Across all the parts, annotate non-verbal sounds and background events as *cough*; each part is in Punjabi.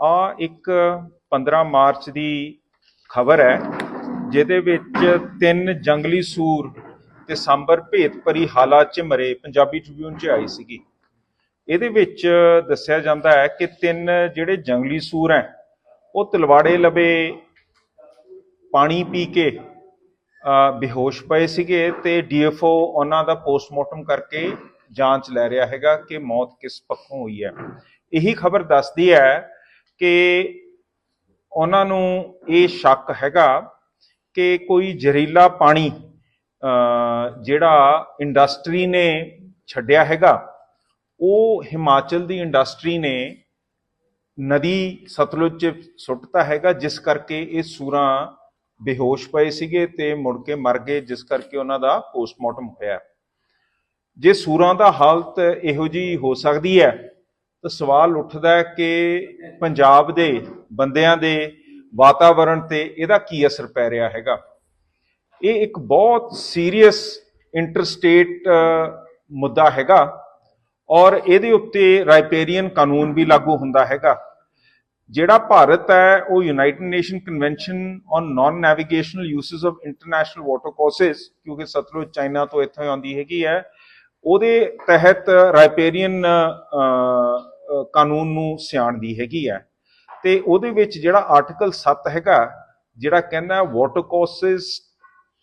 ਆ ਇੱਕ 15 ਮਾਰਚ ਦੀ ਖਬਰ ਹੈ, ਜਿਹਦੇ ਵਿੱਚ ਤਿੰਨ ਜੰਗਲੀ ਸੂਰ ਤੇ ਸਾਂਬਰ ਭੇਤ ਭਰੀ ਹਾਲਾਤ 'ਚ ਮਰੇ, ਪੰਜਾਬੀ ਟ੍ਰਿਬਿਊਨ 'ਚ ਆਈ ਸੀਗੀ। ਇਹਦੇ ਵਿੱਚ ਦੱਸਿਆ ਜਾਂਦਾ ਹੈ ਕਿ ਤਿੰਨ ਜਿਹੜੇ ਜੰਗਲੀ ਸੂਰ ਹੈ, ਉਹ ਤਲਵਾੜੇ ਲਵੇ ਪਾਣੀ ਪੀ ਕੇ ਬੇਹੋਸ਼ ਪਏ ਸੀਗੇ ਤੇ ਡੀਐਫਓ ਉਹਨਾਂ ਦਾ ਪੋਸਟਮਾਰਟਮ ਕਰਕੇ ਜਾਂਚ ਲੈ ਰਿਹਾ ਹੈਗਾ ਕਿ ਮੌਤ ਕਿਸ ਪੱਖੋਂ ਹੋਈ ਹੈ। ਇਹੀ ਖਬਰ ਦੱਸਦੀ ਹੈ ਕਿ ਉਹਨਾਂ ਨੂੰ ਇਹ ਸ਼ੱਕ ਹੈਗਾ ਕਿ ਕੋਈ ਜ਼ਹਿਰੀਲਾ ਪਾਣੀ ਜਿਹੜਾ ਇੰਡਸਟਰੀ ਨੇ ਛੱਡਿਆ ਹੈਗਾ, ਉਹ ਹਿਮਾਚਲ ਦੀ ਇੰਡਸਟਰੀ ਨੇ ਨਦੀ ਸਤਲੁਜ ਚ ਸੁੱਟਤਾ ਹੈਗਾ, ਜਿਸ ਕਰਕੇ ਇਹ ਸੂਰਾਂ ਬੇਹੋਸ਼ ਪਏ ਸੀਗੇ ਤੇ ਮੁੜ ਕੇ ਮਰ ਗਏ, ਜਿਸ ਕਰਕੇ ਉਹਨਾਂ ਦਾ ਪੋਸਟਮਾਰਟਮ ਹੋਇਆ। ਜੇ ਸੂਰਾਂ ਦਾ ਹਾਲਤ ਇਹੋ ਜੀ ਹੋ ਸਕਦੀ ਹੈ ਤਾਂ ਸਵਾਲ ਉੱਠਦਾ ਹੈ ਕਿ ਪੰਜਾਬ ਦੇ ਬੰਦਿਆਂ ਦੇ ਵਾਤਾਵਰਣ ਤੇ ਇਹਦਾ ਕੀ ਅਸਰ ਪੈ ਰਿਹਾ ਹੈਗਾ? ਇਹ ਇੱਕ ਬਹੁਤ ਸੀਰੀਅਸ ਇੰਟਰਸਟੇਟ ਮੁੱਦਾ ਹੈਗਾ ਔਰ ਇਹਦੇ ਉੱਤੇ ਰਾਈਪੇਰੀਅਨ ਕਾਨੂੰਨ ਵੀ ਲਾਗੂ ਹੁੰਦਾ ਹੈਗਾ। ਜਿਹੜਾ ਭਾਰਤ ਹੈ, ਉਹ United Nation Convention on non navigational uses of international water courses ਕਿਉਂਕਿ ਸਤਲੁਜ ਚਾਈਨਾ ਤੋਂ ਇੱਥੋਂ ਆਉਂਦੀ ਹੈਗੀ ਹੈ, ਉਹਦੇ ਤਹਿਤ ਰਾਈਪੇਰੀਅਨ ਕਾਨੂੰਨ ਨੂੰ ਸਿਆਣਦੀ ਹੈਗੀ ਹੈ। ਤੇ ਉਹਦੇ ਵਿੱਚ ਜਿਹੜਾ ਆਰਟੀਕਲ 7 ਹੈਗਾ, ਜਿਹੜਾ ਕਹਿੰਦਾ water courses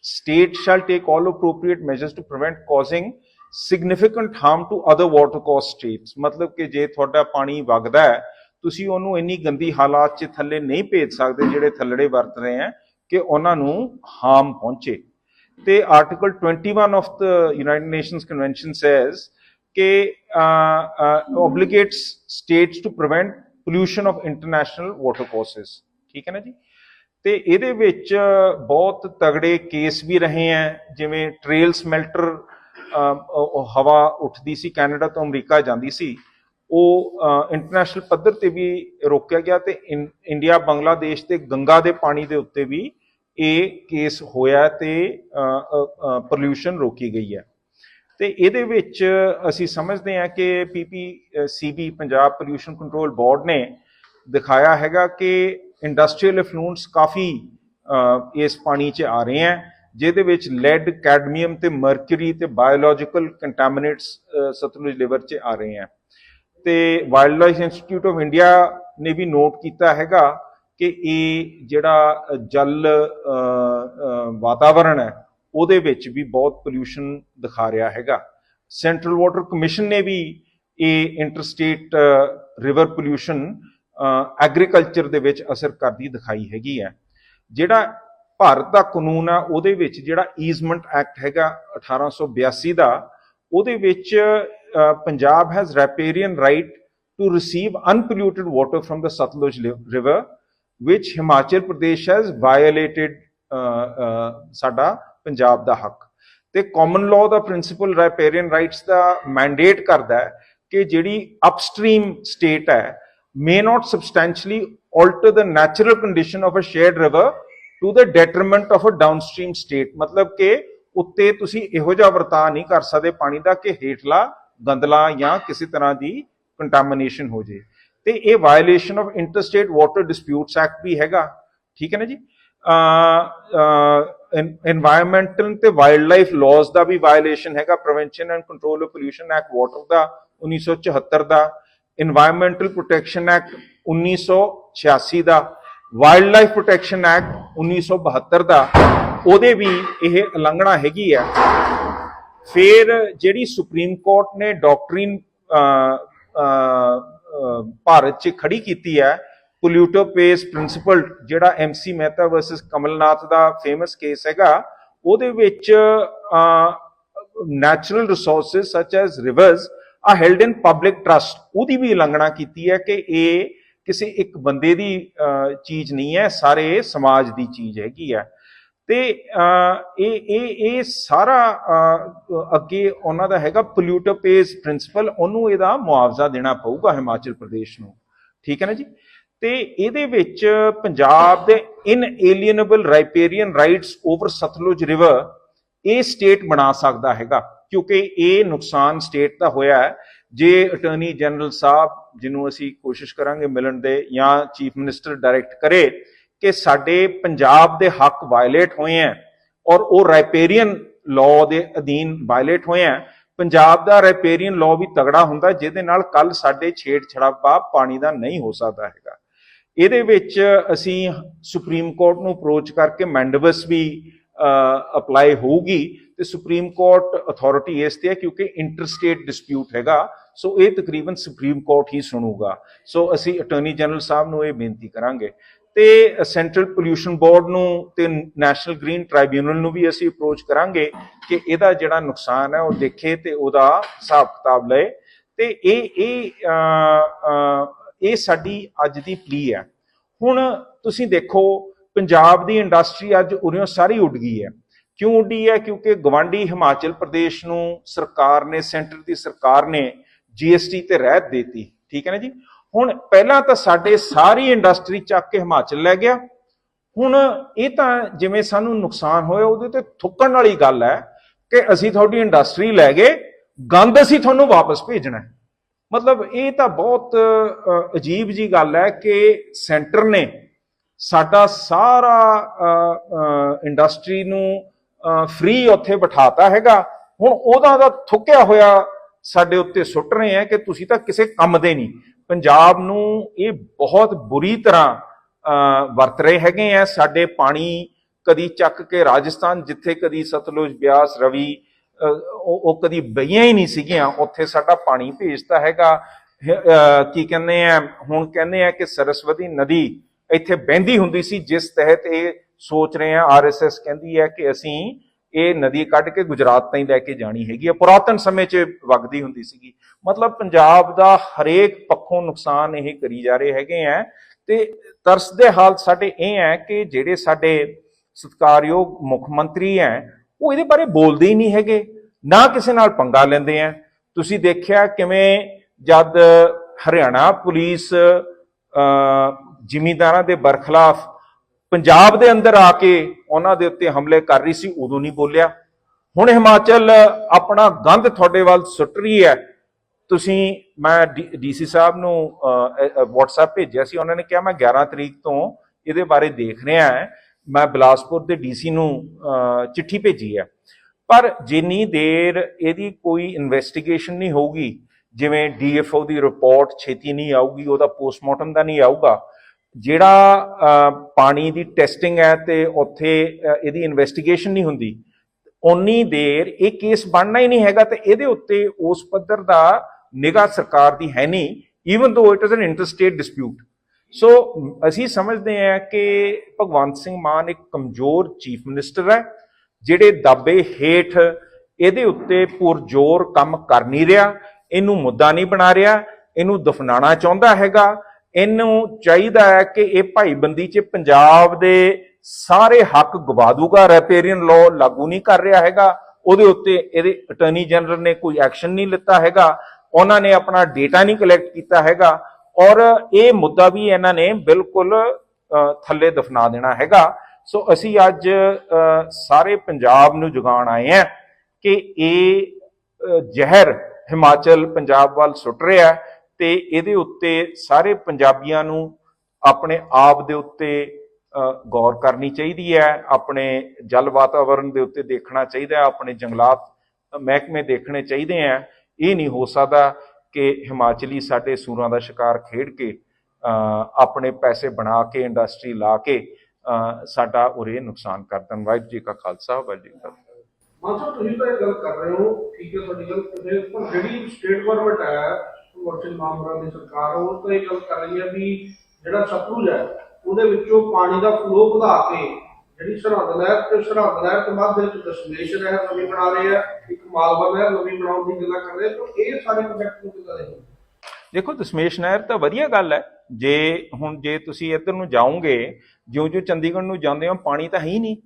state shall take all appropriate measures to prevent causing significant harm to other water course states ਮਤਲਬ ਕਿ ਜੇ ਤੁਹਾਡਾ ਪਾਣੀ ਵਗਦਾ ਹੈ, ਤੁਸੀਂ ਉਹਨੂੰ ਇੰਨੀ ਗੰਦੀ ਹਾਲਾਤ 'ਚ ਥੱਲੇ ਨਹੀਂ ਭੇਜ ਸਕਦੇ ਜਿਹੜੇ ਥੱਲੜੇ ਵਰਤ ਰਹੇ ਆ ਕਿ ਉਹਨਾਂ ਨੂੰ ਹਾਰਮ ਪਹੁੰਚੇ। ਤੇ article 21 of the United Nations Convention says ਕਿ obligates states to prevent pollution of international water courses ਠੀਕ ਹੈ ਨਾ ਜੀ? ਤੇ ਇਹਦੇ ਵਿੱਚ ਬਹੁਤ ਤਗੜੇ ਕੇਸ ਵੀ ਰਹੇ ਆ ਜਿਵੇਂ ਟ੍ਰੇਲ ਸਮੈਲਟਰ ਹਵਾ ਉੱਠਦੀ ਸੀ ਕੈਨੇਡਾ ਤੋਂ ਅਮਰੀਕਾ ਜਾਂਦੀ ਸੀ, ਉਹ ਇੰਟਰਨੈਸ਼ਨਲ ਪੱਧਰ ਤੇ ਵੀ ਰੋਕਿਆ ਗਿਆ ਤੇ ਇੰ- ਇੰਡੀਆ, ਬੰਗਲਾਦੇਸ਼ ਤੇ ਗੰਗਾ ਦੇ ਪਾਣੀ ਦੇ ਉੱਤੇ ਵੀ ਇਹ ਕੇਸ ਹੋਇਆ ਤੇ ਪੋਲਿਊਸ਼ਨ ਰੋਕੀ ਗਈ ਹੈ। ਤੇ ਇਹਦੇ ਵਿੱਚ ਅਸੀਂ ਸਮਝਦੇ ਹਾਂ ਕਿ PPCB Punjab pollution control board ਨੇ ਦਿਖਾਇਆ ਹੈਗਾ ਕਿ ਇੰਡਸਟਰੀਅਲ ਇਫਲੂਐਂਸ ਕਾਫੀ ਇਸ ਪਾਣੀ 'ਚ ਆ ਰਹੇ ਹੈ ਜਿਹਦੇ ਵਿੱਚ ਲੈਡ ਕੈਡਮੀਅਮ ਤੇ ਮਰਕਰੀ ਤੇ ਬਾਇਓਲੋਜੀਕਲ ਕੰਟਾਮਿਨੇਟਸ ਸਤਲੁਜ ਲਿਵਰ 'ਚ ਆ ਰਹੇ ਹੈ। ਤੇ wild life institute of India ਨੇ ਵੀ ਨੋਟ ਕੀਤਾ ਹੈਗਾ ਕਿ ਇਹ ਜਿਹੜਾ ਜਲ ਅ, ਵਾਤਾਵਰਣ ਹੈ ਉਹਦੇ ਵਿੱਚ ਵੀ ਬਹੁਤ ਪੋਲਿਊਸ਼ਨ ਦਿਖਾ ਰਿਹਾ ਹੈਗਾ। ਸੈਂਟਰਲ ਵਾਟਰ ਕਮਿਸ਼ਨ ਨੇ ਵੀ ਇਹ ਇੰਟਰਸਟੇਟ ਰਿਵਰ ਪੋਲਿਊਸ਼ਨ ਐਗਰੀਕਲਚਰ ਦੇ ਵਿੱਚ ਅਸਰ ਕਰਦੀ ਦਿਖਾਈ ਹੈਗੀ ਹੈ। ਜਿਹੜਾ ਭਾਰਤ ਦਾ ਕਾਨੂੰਨ ਆ, ਉਹਦੇ ਵਿੱਚ ਜਿਹੜਾ ਈਜ਼ਮੈਂਟ ਐਕਟ ਹੈਗਾ 1882 ਦਾ, ਉਹਦੇ ਵਿੱਚ Punjab has riparian right to receive unpolluted water from the Sutlej river which Himachal Pradesh has violated ਸਾਡਾ ਪੰਜਾਬ ਦਾ ਹੱਕ। ਤੇ ਕਾਮਨ ਲਾਅ ਦਾ ਪ੍ਰਿੰਸੀਪਲ ਰੈਪੇਰੀਅਨ ਰਾਈਟਸ ਦਾ ਮੈਂਡੇਟ ਕਰਦਾ ਹੈ ਕਿ ਜਿਹੜੀ ਅਪਸਟ੍ਰੀਮ ਸਟੇਟ ਹੈ, may not substantially alter the natural condition of a shared river to the detriment of a downstream state. ਮਤਲਬ ਕਿ ਉੱਤੇ ਤੁਸੀਂ ਇਹੋ ਜਿਹਾ ਵਰਤਾਅ ਨਹੀਂ ਕਰ ਸਕਦੇ ਪਾਣੀ ਦਾ ਕਿ ਹੇਠਲਾ ਗੰਦਲਾ ਜਾਂ ਕਿਸੇ ਤਰ੍ਹਾਂ ਦੀ ਕੰਟਾਮੀਨੇਸ਼ਨ ਹੋ ਜੇ। ਤੇ ਇਹ violation of interstate water disputes act ਵੀ ਹੈਗਾ। ਠੀਕ ਹੈ ਨਾ ਜੀ? এনवायरमेंटਲ ਤੇ ਵਾਈਲਡ ਲਾਈਫ ਲਾਜ਼ ਦਾ ਵੀ ਵਾਇਲੇਸ਼ਨ ਹੈਗਾ prevention and control of pollution act water ਦਾ 1974 ਦਾ এনवायरमेंटਲ ਪ੍ਰੋਟੈਕਸ਼ਨ ਐਕਟ 1986 ਦਾ ਵਾਈਲਡ ਲਾਈਫ ਪ੍ਰੋਟੈਕਸ਼ਨ ਐਕਟ 1972 ਦਾ, ਉਹਦੇ ਵੀ ਇਹ ਉਲੰਘਣਾ ਹੈਗੀ ਹੈ। ਫਿਰ ਜਿਹੜੀ ਸੁਪਰੀਮ ਕੋਰਟ ਨੇ ਡਾਕਟ੍ਰਿਨ ਭਾਰਤ 'ਚ ਖੜੀ ਕੀਤੀ ਹੈ ਪੋਲਿਊਟਰ ਪੇਸ ਪ੍ਰਿੰਸੀਪਲ ਜਿਹੜਾ ਐਮਸੀ ਮਹਿਤਾ ਵਰਸਸ ਕਮਲਨਾਥ ਦਾ ਫੇਮਸ ਕੇਸ ਹੈਗਾ, ਉਹਦੇ ਵਿੱਚ natural resources such as rivers are held in public trust ਉਹਦੀ ਵੀ ਉਲੰਘਣਾ ਕੀਤੀ ਹੈ ਕਿ ਇਹ ਕਿਸੇ ਇੱਕ ਬੰਦੇ ਦੀ ਚੀਜ਼ ਨਹੀਂ ਹੈ, ਸਾਰੇ ਸਮਾਜ ਦੀ ਚੀਜ਼ ਹੈਗੀ ਹੈ। ਤੇ ਇਹ ਇਹ ਇਹ ਸਾਰਾ ਅੱਗੇ ਉਹਨਾਂ ਦਾ ਹੈਗਾ ਪੋਲਿਊਟਰ ਪੇਸ ਪ੍ਰਿੰਸੀਪਲ ਉਹਨੂੰ ਇਹਦਾ ਮੁਆਵਜ਼ਾ ਦੇਣਾ ਪਊਗਾ ਹਿਮਾਚਲ ਪ੍ਰਦੇਸ਼ ਨੂੰ। ਠੀਕ ਹੈ ਨਾ ਜੀ? ਤੇ ਇਹਦੇ ਵਿੱਚ ਪੰਜਾਬ ਦੇ inalienable riparian rights over Sutlej river ਇਹ ਸਟੇਟ ਬਣਾ ਸਕਦਾ ਹੈਗਾ, ਕਿਉਂਕਿ ਇਹ ਨੁਕਸਾਨ ਸਟੇਟ ਦਾ ਹੋਇਆ ਹੈ। ਜੇ ਅਟਾਰਨੀ ਜਨਰਲ ਸਾਹਿਬ ਜਿਹਨੂੰ ਅਸੀਂ ਕੋਸ਼ਿਸ਼ ਕਰਾਂਗੇ ਮਿਲਣ ਦੇ ਜਾਂ ਚੀਫ ਮਿਨਿਸਟਰ ਡਾਇਰੈਕਟ ਕਰੇ ਕਿ ਸਾਡੇ ਪੰਜਾਬ ਦੇ ਹੱਕ ਵਾਇਲੇਟ ਹੋਏ ਹੈ ਔਰ ਉਹ ਰਾਈਪੇਰੀਅਨ ਲਾਅ ਦੇ ਅਧੀਨ ਵਾਇਲੇਟ ਹੋਏ ਹੈ। ਪੰਜਾਬ ਦਾ ਰਾਈਪੇਰੀਅਨ ਲਾਅ ਵੀ ਤਗੜਾ ਹੁੰਦਾ, ਜਿਹਦੇ ਨਾਲ ਕੱਲ ਸਾਡੇ ਛੇੜ ਛੜਾਪਾ ਪਾਣੀ ਦਾ ਨਹੀਂ ਹੋ ਸਕਦਾ ਹੈਗਾ। ਇਹਦੇ ਵਿੱਚ ਅਸੀਂ ਸੁਪਰੀਮ ਕੋਰਟ ਨੂੰ ਅਪਰੋਚ ਕਰਕੇ ਮੈਂਡਵਸ ਵੀ ਅਪਲਾਈ ਹੋਊਗੀ ਤੇ ਸੁਪਰੀਮ ਕੋਰਟ ਅਥਾਰਟੀ ਇਸ ਤੇ ਹੈ ਕਿਉਂਕਿ ਇੰਟਰਸਟੇਟ ਡਿਸਪਿਊਟ ਹੈਗਾ, ਸੋ ਇਹ ਤਕਰੀਬਨ ਸੁਪਰੀਮ ਕੋਰਟ ਹੀ ਸੁਣੂਗਾ। ਸੋ ਅਸੀਂ ਅਟਾਰਨੀ ਜਨਰਲ ਸਾਹਿਬ ਨੂੰ ਇਹ ਬੇਨਤੀ ਕਰਾਂਗੇ ਤੇ ਸੈਂਟਰਲ ਪੋਲਿਊਸ਼ਨ ਬੋਰਡ ਨੂੰ ਤੇ ਨੈਸ਼ਨਲ ਗ੍ਰੀਨ ਟ੍ਰਾਈਬਿਊਨਲ ਨੂੰ ਵੀ ਅਸੀਂ ਅਪਰੋਚ ਕਰਾਂਗੇ ਕਿ ਇਹਦਾ ਜਿਹੜਾ ਨੁਕਸਾਨ ਹੈ ਉਹ ਦੇਖੇ ਤੇ ਉਹਦਾ ਹਿਸਾਬ ਕਿਤਾਬ ਲਏ ਤੇ ਇਹ ਇਹ ਇਹ ਸਾਡੀ ਅੱਜ ਦੀ ਪਲੀ ਹੈ। ਹੁਣ ਤੁਸੀਂ ਦੇਖੋ, ਪੰਜਾਬ ਦੀ ਇੰਡਸਟਰੀ ਅੱਜ ਉਰਿਓਂ ਸਾਰੀ ਉੱਡ ਗਈ ਹੈ। ਕਿਉਂ ਉੱਡੀ ਹੈ? ਕਿਉਂਕਿ ਗਵਾਂਡੀ ਹਿਮਾਚਲ ਪ੍ਰਦੇਸ਼ ਨੂੰ ਸਰਕਾਰ ਨੇ, ਸੈਂਟਰ ਦੀ ਸਰਕਾਰ ਨੇ ਜੀਐਸਟੀ ਤੇ ਰਹਿਤ ਦੇਤੀ। ਠੀਕ ਹੈ ਨਾ ਜੀ? ਹੁਣ ਪਹਿਲਾਂ ਤਾਂ ਸਾਡੇ ਸਾਰੀ ਇੰਡਸਟਰੀ ਚੱਕ ਕੇ ਹਿਮਾਚਲ ਲੈ ਗਿਆ। ਹੁਣ ਇਹ ਤਾਂ ਜਿਵੇਂ ਸਾਨੂੰ ਨੁਕਸਾਨ ਹੋਇਆ, ਉਹਦੇ ਤੇ ਥੁੱਕਣ ਵਾਲੀ ਗੱਲ ਹੈ ਕਿ ਅਸੀਂ ਤੁਹਾਡੀ ਇੰਡਸਟਰੀ ਲੈ ਗਏ, ਗੰਦ ਅਸੀਂ ਤੁਹਾਨੂੰ ਵਾਪਸ ਭੇਜਣਾ ਹੈ। ਮਤਲਬ ਇਹ ਤਾਂ ਬਹੁਤ ਅਜੀਬ ਜੀ ਗੱਲ ਹੈ ਕਿ ਸੈਂਟਰ ਨੇ ਸਾਡਾ ਸਾਰਾ ਇੰਡਸਟਰੀ ਨੂੰ ਫ੍ਰੀ ਉੱਥੇ ਬਿਠਾਤਾ ਹੈਗਾ। ਹੁਣ ਉਹਦਾ ਦਾ ਥੁੱਕਿਆ ਹੋਇਆ ਸਾਡੇ ਉੱਤੇ ਸੁੱਟ ਰਹੇ ਆ ਕਿ ਤੁਸੀਂ ਤਾਂ ਕਿਸੇ ਕੰਮ ਦੇ ਨਹੀਂ। ਪੰਜਾਬ ਨੂੰ ਇਹ ਬਹੁਤ ਬੁਰੀ ਤਰ੍ਹਾਂ ਵਰਤ ਰਹੇ ਹੈਗੇ ਆ ਸਾਡੇ ਪਾਣੀ ਕਦੀ ਚੱਕ ਕੇ ਰਾਜਸਥਾਨ, ਜਿੱਥੇ ਕਦੀ ਸਤਲੁਜ ਬਿਆਸ, ਰਵੀ ਉਹ ਉਹ ਕਦੀ ਬਈਆਂ ਹੀ ਨਹੀਂ ਸੀਗੀਆਂ। ਉੱਥੇ ਸਾਡਾ ਪਾਣੀ ਭੇਜਦਾ ਹੈਗਾ। ਕੀ ਕਹਿੰਦੇ ਆ? ਹੁਣ ਕਹਿੰਦੇ ਆ ਕਿ ਸਰਸਵਤੀ ਨਦੀ ਇੱਥੇ ਬਹਿੰਦੀ ਹੁੰਦੀ ਸੀ, ਜਿਸ ਤਹਿਤ ਇਹ ਸੋਚ ਰਹੇ ਆ ਆਰਐਸਐਸ ਕਹਿੰਦੀ ਹੈ ਕਿ ਅਸੀਂ ਇਹ ਨਦੀ ਕੱਢ ਕੇ ਗੁਜਰਾਤ ਤਾਈਂ ਲੈ ਕੇ ਜਾਣੀ ਹੈਗੀ ਆ। ਪੁਰਾਤਨ ਸਮੇਂ 'ਚ ਵਗਦੀ ਹੁੰਦੀ ਸੀਗੀ। ਮਤਲਬ ਪੰਜਾਬ ਦਾ ਹਰੇਕ ਪੱਖੋਂ ਨੁਕਸਾਨ ਇਹ ਕਰੀ ਜਾ ਰਹੇ ਹੈਗੇ ਆ। ਤੇ ਤਰਸ ਦੇ ਹਾਲ ਸਾਡੇ ਇਹ ਹੈ ਕਿ ਜਿਹੜੇ ਸਾਡੇ ਸਤਿਕਾਰਯੋਗ ਮੁੱਖ ਮੰਤਰੀ ਹੈ ਉਹ ਇਹਦੇ ਬਾਰੇ ਬੋਲਦੇ ਹੀ ਨਹੀਂ ਹੈਗੇ, ਨਾ ਕਿਸੇ ਨਾਲ ਪੰਗਾ ਲੈਂਦੇ ਆ। ਤੁਸੀਂ ਦੇਖਿਆ ਕਿਵੇਂ ਜਦ ਹਰਿਆਣਾ ਪੁਲਿਸ ਜ਼ਿਮੀਂਦਾਰਾਂ ਦੇ ਬਰਖਲਾਫ ਪੰਜਾਬ ਦੇ ਅੰਦਰ ਆ ਕੇ ਉਹਨਾਂ ਦੇ ਉੱਤੇ ਹਮਲੇ ਕਰ ਰਹੀ ਸੀ, ਉਦੋਂ ਨਹੀਂ ਬੋਲਿਆ। ਹੁਣ ਹਿਮਾਚਲ ਆਪਣਾ ਗੰਧ ਤੁਹਾਡੇ ਵੱਲ ਸੁੱਟ ਰਹੀ ਹੈ। ਤੁਸੀਂ, ਮੈਂ ਡੀਸੀ ਸਾਹਿਬ ਨੂੰ WhatsApp ਭੇਜਿਆ ਸੀ, ਉਹਨਾਂ ਨੇ ਕਿਹਾ ਮੈਂ 11 ਤਰੀਕ ਤੋਂ ਇਹਦੇ ਬਾਰੇ ਦੇਖ ਰਿਹਾ ਹਾਂ। ਮੈਂ ਬਿਲਾਸਪੁਰ ਦੇ ਡੀਸੀ ਨੂੰ ਚਿੱਠੀ ਭੇਜੀ ਹੈ। ਪਰ ਜਿੰਨੀ ਦੇਰ ਇਹਦੀ ਕੋਈ ਇਨਵੈਸਟੀਗੇਸ਼ਨ ਨਹੀਂ ਹੋਊਗੀ, ਜਿਵੇਂ ਡੀਐਫਓ ਦੀ ਰਿਪੋਰਟ ਛੇਤੀ ਨਹੀਂ ਆਊਗੀ, ਉਹਦਾ ਪੋਸਟਮਾਰਟਮ ਦਾ ਨਹੀਂ ਆਊਗਾ, ਜਿਹੜਾ ਪਾਣੀ ਦੀ ਟੈਸਟਿੰਗ ਹੈ ਤੇ ਉੱਥੇ ਇਹਦੀ ਇਨਵੈਸਟੀਗੇਸ਼ਨ ਨਹੀਂ ਹੁੰਦੀ ਉਨੀ ਦੇਰ ਇਹ ਕੇਸ ਬਣਨਾ ਹੀ ਨਹੀਂ ਹੈਗਾ ਤੇ ਇਹਦੇ ਉੱਤੇ ਉਸ ਪੱਧਰ ਦਾ ਨਿਗਾਹ ਸਰਕਾਰ ਦੀ ਹੈ ਨਹੀਂ even though it is an interstate dispute so ਅਸੀਂ ਸਮਝਦੇ ਹਾਂ ਕਿ ਭਗਵੰਤ ਸਿੰਘ ਮਾਨ ਇੱਕ ਕਮਜ਼ੋਰ ਚੀਫ ਮਿਨਿਸਟਰ ਹੈ, ਜਿਹੜੇ ਦਾਬੇ ਹੇਠ ਇਹਦੇ ਉੱਤੇ ਪੁਰਜ਼ੋਰ ਕੰਮ ਕਰ ਨਹੀਂ ਰਿਹਾ, ਇਹਨੂੰ ਮੁੱਦਾ ਨਹੀਂ ਬਣਾ ਰਿਹਾ, ਇਹਨੂੰ ਦਫਨਾਣਾ ਚਾਹੁੰਦਾ ਹੈਗਾ। ਇਹਨੂੰ ਚਾਹੀਦਾ ਹੈ ਕਿ ਇਹ ਭਾਈਬੰਦੀ 'ਚ ਪੰਜਾਬ ਦੇ ਸਾਰੇ ਹੱਕ ਗਵਾ ਦੂਗਾ ਰੈਪੇਰੀਅਨ ਲਾਅ ਲਾਗੂ ਨਹੀਂ ਕਰ ਰਿਹਾ ਹੈਗਾ। ਉਹਦੇ ਉੱਤੇ ਇਹਦੇ ਅਟਾਰਨੀ ਜਨਰਲ ਨੇ ਕੋਈ ਐਕਸ਼ਨ ਨਹੀਂ ਲਿੱਤਾ ਹੈਗਾ। ਉਹਨਾਂ ਨੇ ਆਪਣਾ ਡੇਟਾ ਨਹੀਂ ਕਲੈਕਟ ਕੀਤਾ ਹੈਗਾ। ਔਰ ਇਹ ਮੁੱਦਾ ਵੀ ਇਹਨਾਂ ਨੇ ਬਿਲਕੁਲ ਥੱਲੇ ਦਫਨਾ ਦੇਣਾ ਹੈਗਾ। ਸੋ ਅਸੀਂ ਅੱਜ ਅ, ਸਾਰੇ ਪੰਜਾਬ ਨੂੰ ਜਗਾਉਣ ਆਏ ਹਾਂ ਕਿ ਇਹ ਜ਼ਹਿਰ ਹਿਮਾਚਲ ਪੰਜਾਬ ਵੱਲ ਸੁੱਟ ਰਿਹਾ ਤੇ ਇਹਦੇ ਉੱਤੇ ਸਾਰੇ ਪੰਜਾਬੀਆਂ ਨੂੰ ਆਪਣੇ ਆਪ ਦੇ ਉੱਤੇ ਗੌਰ ਕਰਨੀ ਚਾਹੀਦੀ ਹੈ ਆਪਣੇ ਜਲ ਵਾਤਾਵਰਣ ਦੇ ਉੱਤੇ ਦੇਖਣਾ ਚਾਹੀਦਾ ਹੈ ਆਪਣੇ ਜੰਗਲਾਤ ਮਹਿਕਮੇ ਦੇਖਣੇ ਚਾਹੀਦੇ ਆ ਇਹ ਨਹੀਂ ਹੋ ਸਕਦਾ ਕਿ ਹਿਮਾਚਲੀ ਸਾਡੇ ਸੂਰਾਂ ਦਾ ਸ਼ਿਕਾਰ ਖੇਡ ਕੇ ਆਪਣੇ ਪੈਸੇ ਬਣਾ ਕੇ, ਇੰਡਸਟਰੀ ਲਾ ਕੇ ਸਾਡਾ ਉਰੇ ਨੁਕਸਾਨ ਕਰ ਦੇਣ। ਵਾਹਿਗੁਰੂ ਜੀ ਕਾ ਖਾਲਸਾ, ਵਾਹਿਗੁਰੂ ਜੀ ਕੀ ਫਤਿਹ। ਤੁਸੀਂ ਤਾਂ ਇਹ ਗੱਲ ਕਰ ਰਹੇ ਹੋ, ਠੀਕ ਹੈ ਤੁਹਾਡੀ ਗੱਲ ਤੇ ਪਰ ਜਿਹੜੀ ਸਟੇਟ ਗਵਰਨਮੈਂਟ ਹੈ ਵਰਚਨ ਮਾਮਰਾ ਦੀ ਸਰਕਾਰ, ਉਹ ਤਾਂ ਇਹ ਗੱਲ ਕਰ ਰਹੀ ਹੈ ਵੀ ਜਿਹੜਾ ਸਤਲੁਜ ਹੈ, ਉਹਦੇ ਵਿੱਚੋਂ ਪਾਣੀ ਦਾ ਫਲੋ ਵਧਾ ਕੇ ਜਿਹੜੀ ਸਰਹੱਦ ਲਹਿਰ ਤੇ ਸਰਹੱਦ ਲਹਿਰ ਤੋਂ ਬਾਅਦ ਵਿੱਚ ਦਸ਼ਮੇਸ਼ ਲਹਿਰ ਨਵੀਂ ਬਣਾ ਰਹੇ ਆ, ਇੱਕ ਮਾਲਵਾ ਲਹਿਰ ਨਵੀਂ ਬਣਾਉਣ ਦੀ ਗੱਲਾਂ ਕਰ ਰਹੇ ਤਾਂ ਇਹ ਸਾਰੇ ਪ੍ਰੋਜੈਕਟ ਨੂੰ ਕਿੱਦਾਂ ਦੇਖੋ ਦੇਖੋ, ਦਸ਼ਮੇਸ਼ ਨਹਿਰ ਤਾਂ ਵਧੀਆ ਗੱਲ ਹੈ। ਜੇ ਹੁਣ ਜੇ ਤੁਸੀਂ ਇੱਧਰ ਨੂੰ ਜਾਓਗੇ, ਜਿਉਂ-ਜਿਉਂ ਚੰਡੀਗੜ੍ਹ ਨੂੰ ਜਾਂਦੇ ਹੋ, ਪਾਣੀ ਤਾਂ ਹੈ ਹੀ ਨਹੀਂ।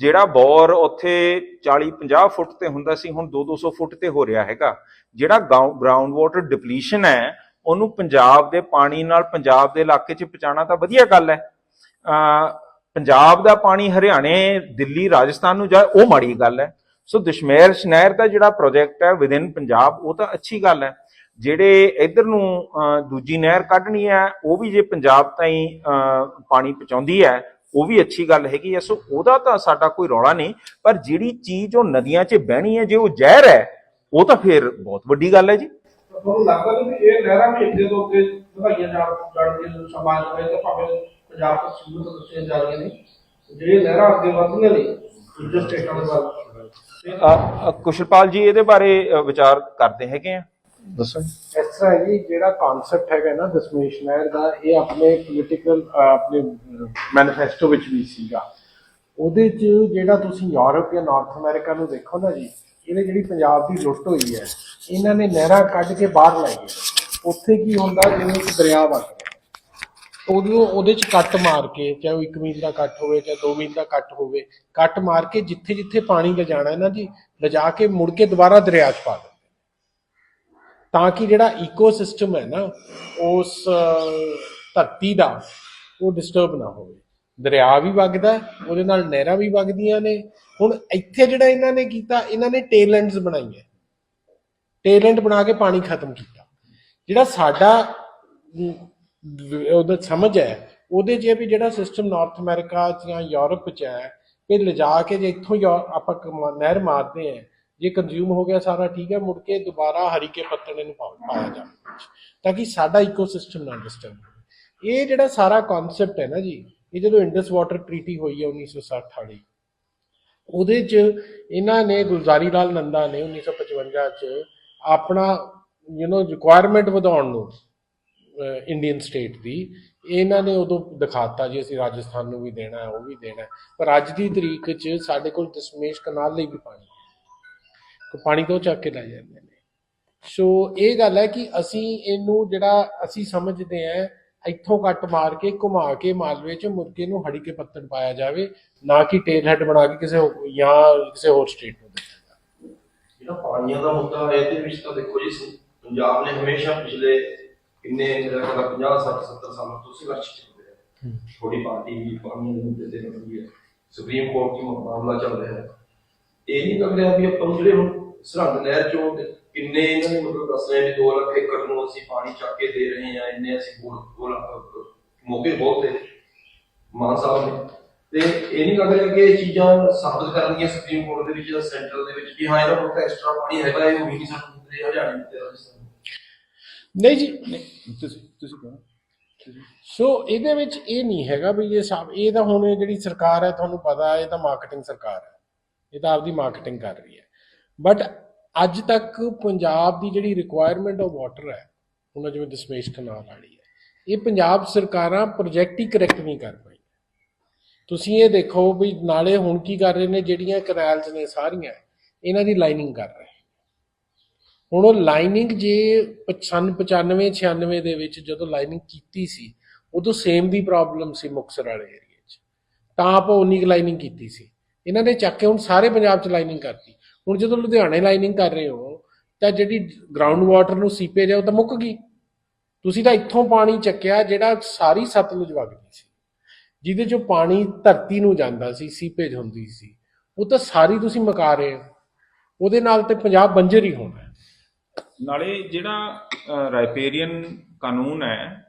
ਜਿਹੜਾ ਬੋਰ ਉੱਥੇ 40 50 ਫੁੱਟ ਤੇ ਹੁੰਦਾ ਸੀ, ਹੁਣ 2-200 ਫੁੱਟ ਤੇ ਹੋ ਰਿਹਾ ਹੈਗਾ। ਜਿਹੜਾ ਗਰਾਊਂਡ ਵਾਟਰ ਡਿਪਲੀਸ਼ਨ ਹੈ, ਉਹਨੂੰ ਪੰਜਾਬ ਦੇ ਪਾਣੀ ਨਾਲ ਪੰਜਾਬ ਦੇ ਇਲਾਕੇ 'ਚ ਪਹੁੰਚਾਉਣਾ ਤਾਂ ਵਧੀਆ ਗੱਲ ਹੈ। ਪੰਜਾਬ ਦਾ ਪਾਣੀ ਹਰਿਆਣੇ, ਦਿੱਲੀ, ਰਾਜਸਥਾਨ ਨੂੰ ਜਾਏ, ਉਹ ਮਾੜੀ ਗੱਲ ਹੈ। ਸੋ ਦਸ਼ਮੇਸ਼ ਨਹਿਰ ਦਾ ਜਿਹੜਾ ਪ੍ਰੋਜੈਕਟ ਹੈ ਵਿਦਿਨ ਪੰਜਾਬ, ਉਹ ਤਾਂ ਅੱਛੀ ਗੱਲ ਹੈ। ਜਿਹੜੇ ਇਧਰ ਨੂੰ ਦੂਜੀ ਨਹਿਰ ਕੱਢਣੀ ਹੈ, ਉਹ ਵੀ ਜੇ ਪੰਜਾਬ ਤਾਈਂ ਪਾਣੀ ਪਹੁੰਚਾਉਂਦੀ ਹੈ, ਉਹ ਵੀ ਅੱਛੀ ਗੱਲ ਹੈਗੀ ਹੈ। ਸੋ ਉਹਦਾ ਤਾਂ ਸਾਡਾ ਕੋਈ ਰੌਲਾ ਨਹੀਂ, ਪਰ ਜਿਹੜੀ ਚੀਜ਼ ਉਹ ਨਦੀਆਂ 'ਚ ਬਹਿਣੀ ਹੈ, ਜੇ ਉਹ ਜ਼ਹਿਰ ਹੈ, ਉਹ ਤਾਂ ਫਿਰ ਬਹੁਤ ਵੱਡੀ ਗੱਲ ਹੈ ਜੀ। ਤੁਹਾਨੂੰ ਲੱਗਦਾ ਨਹੀਂ ਇਹ ਲਹਿਰਾਂ ਵੀ ਅੱਗੇ ਤੋਂ ਅੱਗੇ ਵਧਾਈਆਂ ਜਾ ਜਾਣਗੀਆਂ, ਸਮਾਜ ਹੋਏ ਤਾਂ ਭਾਵੇਂ ਪੰਜਾਬ ਤੋਂ ਸੀਮਤ ਦੱਸੀਆਂ ਜਾ ਰਹੀਆਂ ਨੇ। ਜੇ ਲਹਿਰਾਂ ਅੱਗੇ ਵਧਦੀਆਂ ਨੇ ਦੂਜੇ ਸਟੇਟਾਂ ਦੇ ਵੱਲ। ਤੇ ਕੁਸ਼ਲਪਾਲ ਜੀ ਇਹਦੇ ਬਾਰੇ ਵਿਚਾਰ ਕਰਦੇ ਹੈਗੇ ਆ? ਦੱਸੋ ਇਸ ਤਰ੍ਹਾਂ ਜੀ ਜਿਹੜਾ ਕਨਸੈਪਟ ਹੈਗਾ ਨਾ ਦਸ਼ਮੇਸ਼ ਨਾਇਰ ਦਾ ਇਹ ਆਪਣੇ ਪੋਲੀਟੀਕਲ ਆਪਣੇ ਮੈਨੀਫੈਸਟੋ ਵਿੱਚ ਵੀ ਸੀਗਾ। ਉਹਦੇ 'ਚ ਜਿਹੜਾ ਤੁਸੀਂ ਯੂਰਪ ਜਾਂ ਨਾਰਥ ਅਮਰੀਕਾ ਨੂੰ ਦੇਖੋ ਨਾ ਜੀ ਇਹਨੇ ਜਿਹੜੀ ਪੰਜਾਬ ਦੀ ਲੁੱਟ ਹੋਈ ਹੈ ਇਹਨਾਂ ਨੇ ਨਹਿਰਾਂ ਕੱਢ ਕੇ ਬਾਹਰ ਲੈ ਗਏ ਉੱਥੇ ਕੀ ਹੁੰਦਾ ਜਿਵੇਂ ਇੱਕ ਦਰਿਆ ਵਗ ਰਿਹਾ ਉਦੋਂ ਉਹਦੇ 'ਚ ਕੱਟ ਮਾਰ ਕੇ, ਚਾਹੇ ਉਹ 1 ਮੀਲ ਦਾ ਕੱਟ ਹੋਵੇ, ਚਾਹੇ 2 ਮੀਲ ਦਾ ਕੱਟ ਹੋਵੇ, ਕੱਟ ਮਾਰ ਕੇ ਜਿੱਥੇ ਜਿੱਥੇ ਪਾਣੀ ਲਿਜਾਣਾ ਹੈ ਨਾ ਜੀ ਲਿਜਾ ਕੇ ਮੁੜ ਕੇ ਦੁਬਾਰਾ ਦਰਿਆ 'ਚ ਪਾ ਦਿੰਦੇ ਤਾਂ ਕਿ ਜਿਹੜਾ ਈਕੋਸਿਸਟਮ ਹੈ ਨਾ, ਉਸ ਧਰਤੀ ਦਾ ਉਹ ਡਿਸਟਰਬ ਨਾ ਹੋਵੇ। ਦਰਿਆ ਵੀ ਵਗਦਾ, ਉਹਦੇ ਨਾਲ ਨਹਿਰਾਂ ਵੀ ਵਗਦੀਆਂ ਨੇ। ਹੁਣ ਇੱਥੇ ਜਿਹੜਾ ਇਹਨਾਂ ਨੇ ਕੀਤਾ, ਇਹਨਾਂ ਨੇ ਟੇਲੈਂਡਸ ਬਣਾਈਆਂ। ਟੇਲੈਂਟ ਬਣਾ ਕੇ ਪਾਣੀ ਖਤਮ ਕੀਤਾ। ਜਿਹੜਾ ਸਾਡਾ ਉਹਦਾ ਸਮਝ ਹੈ। ਉਹਦੇ 'ਚ ਇਹ ਵੀ ਜਿਹੜਾ ਸਿਸਟਮ ਨਾਰਥ ਅਮਰੀਕਾ ਜਾਂ ਯੂਰਪ 'ਚ ਹੈ ਕਿ ਲਿਜਾ ਕੇ ਜੇ ਇੱਥੋਂ ਆਪਾਂ ਨਹਿਰ ਮਾਰਦੇ ਆ ਜੇ ਕੰਜ਼ਿਊਮ ਹੋ ਗਿਆ ਸਾਰਾ ਠੀਕ ਹੈ, ਮੁੜ ਕੇ ਦੁਬਾਰਾ ਹਰੀਕੇ ਪੱਤਣ ਨੂੰ ਪਾਇਆ ਜਾਵੇ। ਤਾਂ ਕਿ ਸਾਡਾ ਇਕੋਸਿਸਟਮ ਨਾ ਡਿਸਟਰਬ ਇਹ ਜਿਹੜਾ ਸਾਰਾ ਕਨਸੈਪਟ ਹੈ ਨਾ ਜੀ, ਇਹ ਜਦੋਂ ਇੰਡਸ ਵਾਟਰ ਟ੍ਰੀਟੀ ਹੋਈ ਹੈ 1960 ਵਾਲੀ, ਉਹਦੇ 'ਚ ਇਹਨਾਂ ਨੇ ਗੁਲਜ਼ਾਰੀ ਲਾਲ ਨੰਦਾ ਨੇ 1955 'ਚ ਆਪਣਾ ਯੂ نو ਰਿਕੁਆਇਰਮੈਂਟ ਵਧਾਉਣ ਨੂੰ ਇੰਡੀਅਨ ਸਟੇਟ ਦੀ। ਇਹਨਾਂ ਨੇ ਉਦੋਂ ਦਿਖਾਤਾ ਜੀ, ਅਸੀਂ ਰਾਜਸਥਾਨ ਨੂੰ ਵੀ ਦੇਣਾ ਹੈ, ਉਹ ਵੀ ਦੇਣਾ ਹੈ। ਪਰ ਅੱਜ ਦੀ ਤਰੀਕ 'ਚ ਸਾਡੇ ਕੋਲ ਦਸ਼ਮੇਸ਼ ਕਨਾਲ ਲਈ ਵੀ ਪਾਣੀ ਹੈ। ਪਾਣੀ ਤੋਂ ਚੱਕ ਕੇ ਲੈ ਜਾਂਦੇ ਨੇ? ਸੋ ਇਹ ਗੱਲ ਹੈ ਕਿ ਅਸੀਂ ਇਹਨੂੰ ਜਿਹੜਾ ਅਸੀਂ ਸਮਝਦੇ ਆ ਇੱਥੋਂ ਕੱਟ ਮਾਰ ਕੇ, ਘੁਮਾ ਕੇ ਮਾਲਵੇ 'ਚ ਮੁਰਗੇ ਨੂੰ ਹੜੀ ਕੇ ਪੱਤਣ ਪਾਇਆ ਜਾਵੇ, ਨਾ ਕਿ ਟੇਲ ਹੈਡ ਬਣਾ ਕੇ ਕਿਸੇ ਜਾਂ ਕਿਸੇ ਹੋਰ ਸਟੇਟ ਨੂੰ ਦਿੱਤਾ ਜਾਵੇ। ਜਿਹੜਾ ਪਾਣੀਆਂ ਦਾ ਮੁੱਦਾ ਹੈ, ਇਹਦੇ ਵਿੱਚ ਤਾਂ ਦੇਖੋ ਜੀ, ਪੰਜਾਬ ਨੇ ਹਮੇਸ਼ਾ ਪਿਛਲੇ ਕਿੰਨੇ ਖਿਆਲ 50 60 70 ਸਾਲਾਂ ਤੋਂ ਸੰਘਰਸ਼ ਚੱਲ ਰਿਹਾ ਹੈ। ਥੋੜੀ ਪਾਰਟੀ ਵੀ ਪਾਣੀਆਂ ਦੇ ਮੁੱਦੇ ਤੇ ਰਹੀ ਹੈ ਸੁਪਰੀਮ ਕੋਰਟ 'ਚ ਮਾਮਲਾ ਚੱਲ ਰਿਹਾ। ਹੈ ਇਹ ਨਹੀਂ ਲੱਗ ਰਿਹਾ ਵੀ ਆਪਾਂ ਨੂੰ ਜਿਹੜੇ ਹੁਣ ਸਰਹੰਦ ਨਹਿਰ ਚੋਂ ਤੇ ਕਿੰਨੇ ਇਹਨਾਂ ਨੇ ਮਤਲਬ ਦੱਸ ਰਹੇ ਵੀ 2 ਲੱਖ ਏਕੜ ਨੂੰ ਅਸੀਂ ਪਾਣੀ ਚੱਕ ਕੇ ਦੇ ਰਹੇ ਹਾਂ ਇੰਨੇ ਅਸੀਂ ਬੋਲ ਬੋਲ ਮੌਕੇ ਬਹੁਤ ਤੇ ਮਾਨ ਸਾਹਿਬ ਨੇ। ਤੇ ਇਹ ਨਹੀਂ ਲੱਗ ਰਿਹਾ ਕਿ ਇਹ ਚੀਜ਼ਾਂ ਸਾਬਤ ਕਰਨਗੀਆਂ ਸੁਪਰੀਮ ਕੋਰਟ ਦੇ ਵਿੱਚ ਜਾਂ ਸੈਂਟਰਲ ਦੇ ਵਿੱਚ ਕਿ ਹਾਂ ਇਹਦਾ ਬਹੁਤ ਐਕਸਟਰਾ ਪਾਣੀ ਹੈਗਾ ਇਹ ਉਹ ਵੀ ਨਹੀਂ ਸਾਨੂੰ ਦਿੱਤੇ ਹਜ਼ਾਰਾਂ ਦਿੱਤੇ ਰਾਜਸਥਾਨ ਨੂੰ ਨਹੀਂ ਜੀ। ਤੁਸੀਂ ਤੁਸੀਂ ਕਹੋ। ਸੋ ਇਹਦੇ ਵਿੱਚ ਇਹ ਨਹੀਂ ਹੈਗਾ ਵੀ ਇਹ ਸਭ ਇਹ ਤਾਂ ਹੁਣ ਇਹ ਜਿਹੜੀ ਸਰਕਾਰ ਹੈ ਤੁਹਾਨੂੰ ਪਤਾ ਹੈ ਇਹ ਤਾਂ ਮਾਰਕੀਟਿੰਗ ਸਰਕਾਰ ਹੈ। ਇਹ ਤਾਂ ਆਪਦੀ ਮਾਰਕੀਟਿੰਗ ਕਰ ਰਹੀ ਹੈ। ਬਟ ਅੱਜ ਤੱਕ ਪੰਜਾਬ ਦੀ ਜਿਹੜੀ ਰਿਕੁਆਇਰਮੈਂਟ ਆਫ ਵਾਟਰ ਹੈ ਉਹਨਾਂ ਜਿਵੇਂ ਦਸ਼ਮੇਸ਼ ਕਨਾਲ ਵਾਲੀ ਹੈ ਇਹ ਪੰਜਾਬ ਸਰਕਾਰਾਂ ਪ੍ਰੋਜੈਕਟ ਹੀ ਕਰੈਕਟ ਨਹੀਂ ਕਰ ਪਾਈ ਤੁਸੀਂ ਇਹ ਦੇਖੋ ਵੀ ਨਾਲੇ ਹੁਣ ਕੀ ਕਰ ਰਹੇ ਨੇ ਜਿਹੜੀਆਂ ਕਨਾਲਸ ਨੇ ਸਾਰੀਆਂ ਇਹਨਾਂ ਦੀ ਲਾਈਨਿੰਗ ਕਰ ਰਹੇ ਹੁਣ ਉਹ ਲਾਈਨਿੰਗ ਜੇ ਪਛ- ਸੰਨ 95 96 ਦੇ ਵਿੱਚ ਜਦੋਂ ਲਾਈਨਿੰਗ ਕੀਤੀ ਸੀ, ਉਦੋਂ ਸੇਮ ਦੀ ਪ੍ਰੋਬਲਮ ਸੀ ਮੁਕਤਸਰ ਵਾਲੇ ਏਰੀਆ 'ਚ। ਤਾਂ ਆਪਾਂ ਉਨੀ ਕੁ ਲਾਈਨਿੰਗ ਕੀਤੀ ਸੀ। ਇਹਨਾਂ ਨੇ ਚੱਕ ਕੇ ਹੁਣ ਸਾਰੇ ਪੰਜਾਬ 'ਚ ਲਾਈਨਿੰਗ ਕਰਤੀ। ਹੁਣ ਜਦੋਂ ਲੁਧਿਆਣੇ ਲਾਈਨਿੰਗ ਕਰ ਰਹੇ ਹੋ, ਤਾਂ ਜਿਹੜੀ ਗਰਾਊਂਡ ਵਾਟਰ ਨੂੰ ਸੀਪੇਜ ਹੈ ਉਹ ਤਾਂ ਮੁੱਕ ਗਈ। ਤੁਸੀਂ ਤਾਂ ਇੱਥੋਂ ਪਾਣੀ ਚੱਕਿਆ ਜਿਹੜਾ ਸਾਰੀ ਸਤਲੁਜ ਵਗਦੀ ਸੀ। ਜਿਹਦੇ 'ਚੋਂ ਪਾਣੀ ਧਰਤੀ ਨੂੰ ਜਾਂਦਾ ਸੀ ਸੀਪੇਜ ਹੁੰਦੀ ਸੀ। ਉਹ ਤਾਂ ਸਾਰੀ ਤੁਸੀਂ ਮੁਕਾ ਰਹੇ ਹੋ। ਉਹਦੇ ਨਾਲ ਤੇ ਪੰਜਾਬ ਬੰਜਰ ਹੀ ਹੋਣਾ। ਨਾਲੇ ਜਿਹੜਾ ਰਾਈਪੇਰੀਅਨ ਕਾਨੂੰਨ ਹੈ